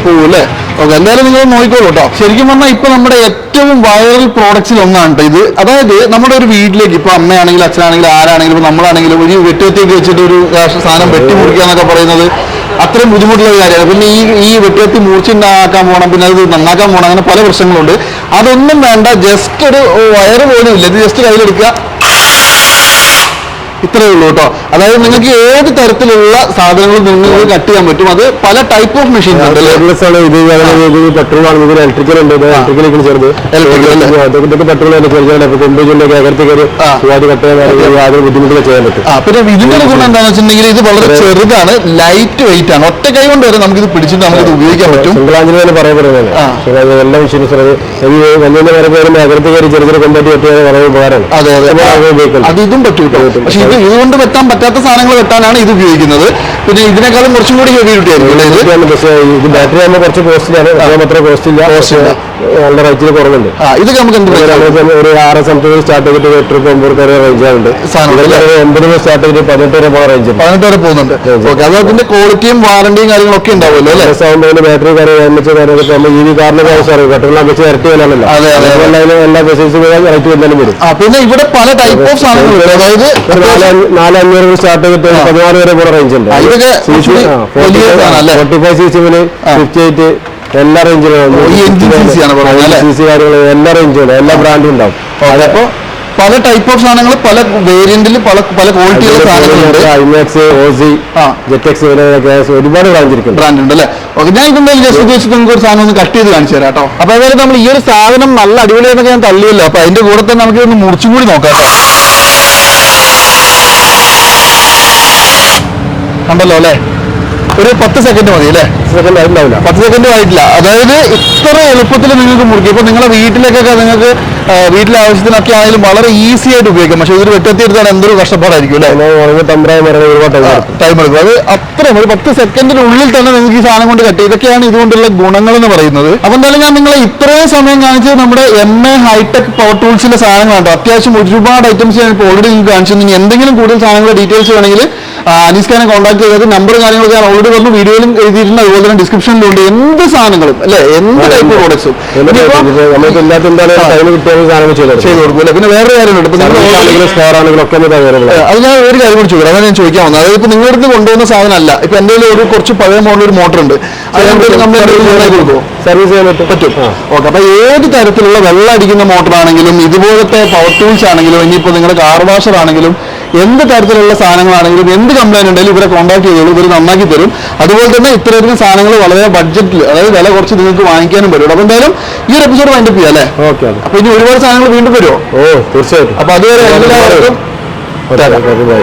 A: പോകൂല്ലേ ഓക്കെ എന്തായാലും നിങ്ങൾ നോക്കിക്കോളൂ കേട്ടോ. ശരിക്കും പറഞ്ഞാൽ ഇപ്പൊ നമ്മുടെ ഏറ്റവും വൈറൽ പ്രോഡക്ട്സിൽ ഒന്നാണ് ഇത്. അതായത് നമ്മുടെ ഒരു വീട്ടിലേക്ക് ഇപ്പൊ അമ്മയാണെങ്കിലും അച്ഛനാണെങ്കിലും ആരാണെങ്കിലും ഇപ്പൊ നമ്മളാണെങ്കിലും ഒരു വെട്ടുകത്തേക്ക് വെച്ചിട്ട് ഒരു സാധനം വെട്ടി മുറിക്കുക എന്നൊക്കെ പറയുന്നത് അത്രയും ബുദ്ധിമുട്ടുള്ള ഒരു കാര്യമാണ്. പിന്നെ ഈ ഈ വെട്ടുകത്തി മൂർച്ചുണ്ടാക്കാൻ പോകണം പിന്നെ അത് നന്നാക്കാൻ പോകണം അങ്ങനെ പല പ്രശ്നങ്ങളുണ്ട്. അതൊന്നും വേണ്ട ജസ്റ്റ് ഒരു വയറ് പോലും ഇല്ല. ഇത് ജസ്റ്റ് കയ്യിലെടുക്കുക ഇത്രയേ ഉള്ളൂ കേട്ടോ. അതായത് നിങ്ങൾക്ക് ഏത് തരത്തിലുള്ള സാധനങ്ങൾ നിങ്ങൾക്ക് കട്ട് ചെയ്യാൻ പറ്റും അത് പല ടൈപ്പ് ഓഫ് മെഷീൻ ഉണ്ട്
B: ഇത് പെട്രോൾ ആണ് ഇലക്ട്രിക്കൽ ഉണ്ട് ഇലക്ട്രിക്കൽ? ഇതൊക്കെ പെട്രോൾ കട്ട് ചെയ്യാൻ യാതൊരു ബുദ്ധിമുട്ടില്ല ചെയ്യാൻ പറ്റും.
A: പിന്നെ ഇതിന്റെ ഗുണം എന്താണെന്ന് വെച്ചിട്ടുണ്ടെങ്കിൽ ഇത് വളരെ ചെറുതാണ് ലൈറ്റ് വെയിറ്റ് ആണ്. ഒറ്റ കൈ കൊണ്ട് വരെ നമുക്ക് നമുക്കിത് പിടിച്ചിട്ട് ഇത് ഉപയോഗിക്കാൻ പറ്റും.
B: എല്ലാ മെഷീൻസും ഈ വലിയ വളരെ ഉപകാരമാണ്.
A: അതെ അതെ. ഇതും പറ്റും പക്ഷെ ഇത് ഇതുകൊണ്ട് വെട്ടാൻ പറ്റാത്ത സാധനങ്ങൾ വെട്ടാനാണ് ഇത് ഉപയോഗിക്കുന്നത്. പിന്നെ ഇതിനേക്കാളും കുറച്ചും കൂടി ഹെവി കിട്ടിയായിരുന്നു ഇത്?
B: ബാറ്ററി ആകുമ്പോൾ കുറച്ച് കോസ്റ്റ് ഇല്ല.
A: കോസ്റ്റ് ഇല്ല.
B: നല്ല റേറ്റിൽ കുറവുണ്ട്.
A: ഇതൊക്കെ നമുക്ക് എന്ത്
B: ഒരു ആറ് സംതിങ് സ്റ്റാർട്ട് ചെയ്തിട്ട് എട്ട് രൂപ ഒമ്പത് വരെ രൂപ സ്റ്റാർട്ട് ചെയ്തിട്ട് പതിനെട്ട് വരെ റേഞ്ച്
A: പതിനെട്ട് വരെ പോകുന്നുണ്ട്.
B: അതെ.
A: ഓക്കെ അത് അതിന്റെ ക്വാളിറ്റിയും വാറണ്ടിയും കാര്യങ്ങളൊക്കെ ഉണ്ടാവുമല്ലോ അല്ലേ?
B: ബാറ്ററി കാര്യം എന്നുവെച്ച കാര്യങ്ങളൊക്കെ നമ്മൾ ഈ കാറിന്റെ ആവശ്യം അറിയും പെട്രോളിനെ വെച്ച് ഇരട്ടി വിലയാണല്ലോ
A: അതെ, അതെ, അതെ.
B: അതുപോലെ എല്ലാ ബസ്സിനും റേറ്റ് വന്നാലും വരും.
A: ആ പിന്നെ ഇവിടെ പല ടൈപ്പ് ഓഫ് സാധനങ്ങളുണ്ട്. അതായത്
B: നാല് അഞ്ഞൂ- അഞ്ഞൂറ് സ്റ്റാർട്ട് ചെയ്തിട്ട് ഒരു പതിനാറ് വരെ റേഞ്ച് ഉണ്ട്? ഫോർട്ടി ഫൈവ് സി സി മുതൽ
A: ആ.
B: ഫിഫ്റ്റി എയ്റ്റ് എല്ലാ റേഞ്ചിലും എല്ലാ റേഞ്ചും ഉണ്ട്. എല്ലാ ബ്രാൻഡും ഉണ്ടാവും.
A: അപ്പോൾ പല ടൈപ്പ് ഓഫ് സാധനങ്ങൾ പല വേരിയന്റിൽ പല പല ക്വാളിറ്റിയുള്ള സാധനങ്ങളുണ്ട്
B: ഐമാക്സ് ഓസി
A: ആ.
B: ജെറ്റെക്സ് ഒരുപാട് ബ്രാഞ്ച് ഇരിക്കുന്നുണ്ട്.
A: ബ്രാൻഡ് ഉണ്ട് അല്ലേ? ഓക്കെ. ഞാൻ ഇപ്പം ജസ്റ്റ് വെച്ചിട്ട് നമുക്ക് ഒരു സാധനം ഒന്ന് കട്ട് ചെയ്ത് കാണിച്ചു തരാം കേട്ടോ. അപ്പൊ അതായത് നമ്മൾ ഈ ഒരു സാധനം നല്ല അടിപൊളിയാണെന്നൊക്കെ ഞാൻ തള്ളിയല്ലോ. അപ്പൊ അതിന്റെ കൂടെ തന്നെ നമുക്ക് ഒന്ന് മുറിച്ചും കൂടി നോക്കാം കണ്ടല്ലോ അല്ലേ? ഒരു പത്ത് സെക്കൻഡ് മതി അല്ലേ?
B: സെക്കൻഡ് ആയിട്ടുണ്ടാവില്ല.
A: പത്ത് സെക്കൻഡ് ആയിട്ടില്ല. അതായത് ഇത്ര എളുപ്പത്തിൽ നിങ്ങൾക്ക് മുറുക്കി. ഇപ്പൊ നിങ്ങളെ വീട്ടിലേക്കൊക്കെ നിങ്ങൾക്ക് വീട്ടിലെ ആവശ്യത്തിനൊക്കെ ആയാലും വളരെ ഈസി ആയിട്ട് ഉപയോഗിക്കാം. പക്ഷെ ഇതൊരു വെട്ടത്തിയെടുത്താൽ എന്തൊരു കഷ്ടപ്പാടായിരിക്കും അല്ലേ? ടൈം എടുക്കും. അത് അത്രയും ഒരു പത്ത് സെക്കൻഡിനുള്ളിൽ തന്നെ നിങ്ങൾക്ക് ഈ സാധനം കൊണ്ട് കട്ട് ഇതൊക്കെയാണ് ഇതുകൊണ്ടുള്ള ഗുണങ്ങൾ എന്ന് പറയുന്നത്. അപ്പൊ എന്തായാലും ഞാൻ നിങ്ങളെ ഇത്രയും സമയം കാണിച്ചത് നമ്മുടെ M A hi tech power ടൂൾസിന്റെ സാധനങ്ങളാണ് അത്യാവശ്യം ഒരുപാട് ഐറ്റംസ് ഞാൻ ഇപ്പോൾ ഓൾറെഡി നിങ്ങൾക്ക് കാണിച്ചു എന്തെങ്കിലും കൂടുതൽ സാധനങ്ങളുടെ ഡീറ്റെയിൽസ് വേണമെങ്കിൽ അനീസ്ഖാനെ കോൺടാക്ട് ചെയ്തത് നമ്പർ കാര്യങ്ങളൊക്കെ ഞാൻ ഓൾറെഡി പറഞ്ഞു. വീഡിയോയിലും എഴുതിയിട്ടുണ്ട്. അതുപോലെ തന്നെ ഡിസ്ക്രിപ്ഷനിലുണ്ട് എന്ത് സാധനങ്ങളും അല്ലെ? എന്ത് ടൈപ്പ് പ്രോഡക്ട്സും
B: ചെയ്തു
A: കൊടുക്കും. പിന്നെ വേറെ കാര്യമുണ്ട്. അത് ഞാൻ ഒരു കാര്യം കൂടി ചോദിക്കാം അതാണ് ഞാൻ ചോദിക്കാൻ വന്നത്. അതായത് ഇപ്പൊ നിങ്ങളുടെ അടുത്ത് കൊണ്ടുവന്ന സാധനമല്ല. ഇപ്പൊ എന്റെ ഒരു കുറച്ച് പഴയ മോഡൽ ഒരു മോട്ടർ ഉണ്ട്.
B: സർവീസ് ചെയ്യാൻ പറ്റും.
A: പറ്റും. ഓക്കെ. അപ്പൊ ഏത് തരത്തിലുള്ള വെള്ളം അടിക്കുന്ന മോട്ടർ ആണെങ്കിലും ഇതുപോലത്തെ പവർ ടൂൾസ് ആണെങ്കിലും ഇനിയിപ്പോ നിങ്ങളുടെ കാർ വാഷർ ആണെങ്കിലും എന്ത് തരത്തിലുള്ള സാധനങ്ങളാണെങ്കിലും എന്ത് കംപ്ലൈന്റ് ഉണ്ടെങ്കിലും ഇവരെ കോൺടാക്ട് ചെയ്തോളൂ ഇവർ നന്നാക്കി തരും. അതുപോലെ തന്നെ ഇത്രയധികം സാധനങ്ങൾ വളരെ ബഡ്ജറ്റിൽ അതായത് വില കുറച്ച് നിങ്ങൾക്ക് വാങ്ങിക്കാനും പറ്റും. അപ്പൊ എന്തായാലും ഈ ഒരു എപ്പിസോഡ് വൈൻഡപ്പ് ചെയ്യാം അല്ലേ?
B: ഓക്കെ അപ്പോൾ
A: അപ്പൊ ഇനി ഒരുപാട് സാധനങ്ങൾ വീണ്ടും വരുമോ
B: ഓ തീർച്ചയായിട്ടും.
A: അപ്പൊ അതുവരെ എല്ലാവർക്കും
B: ബൈ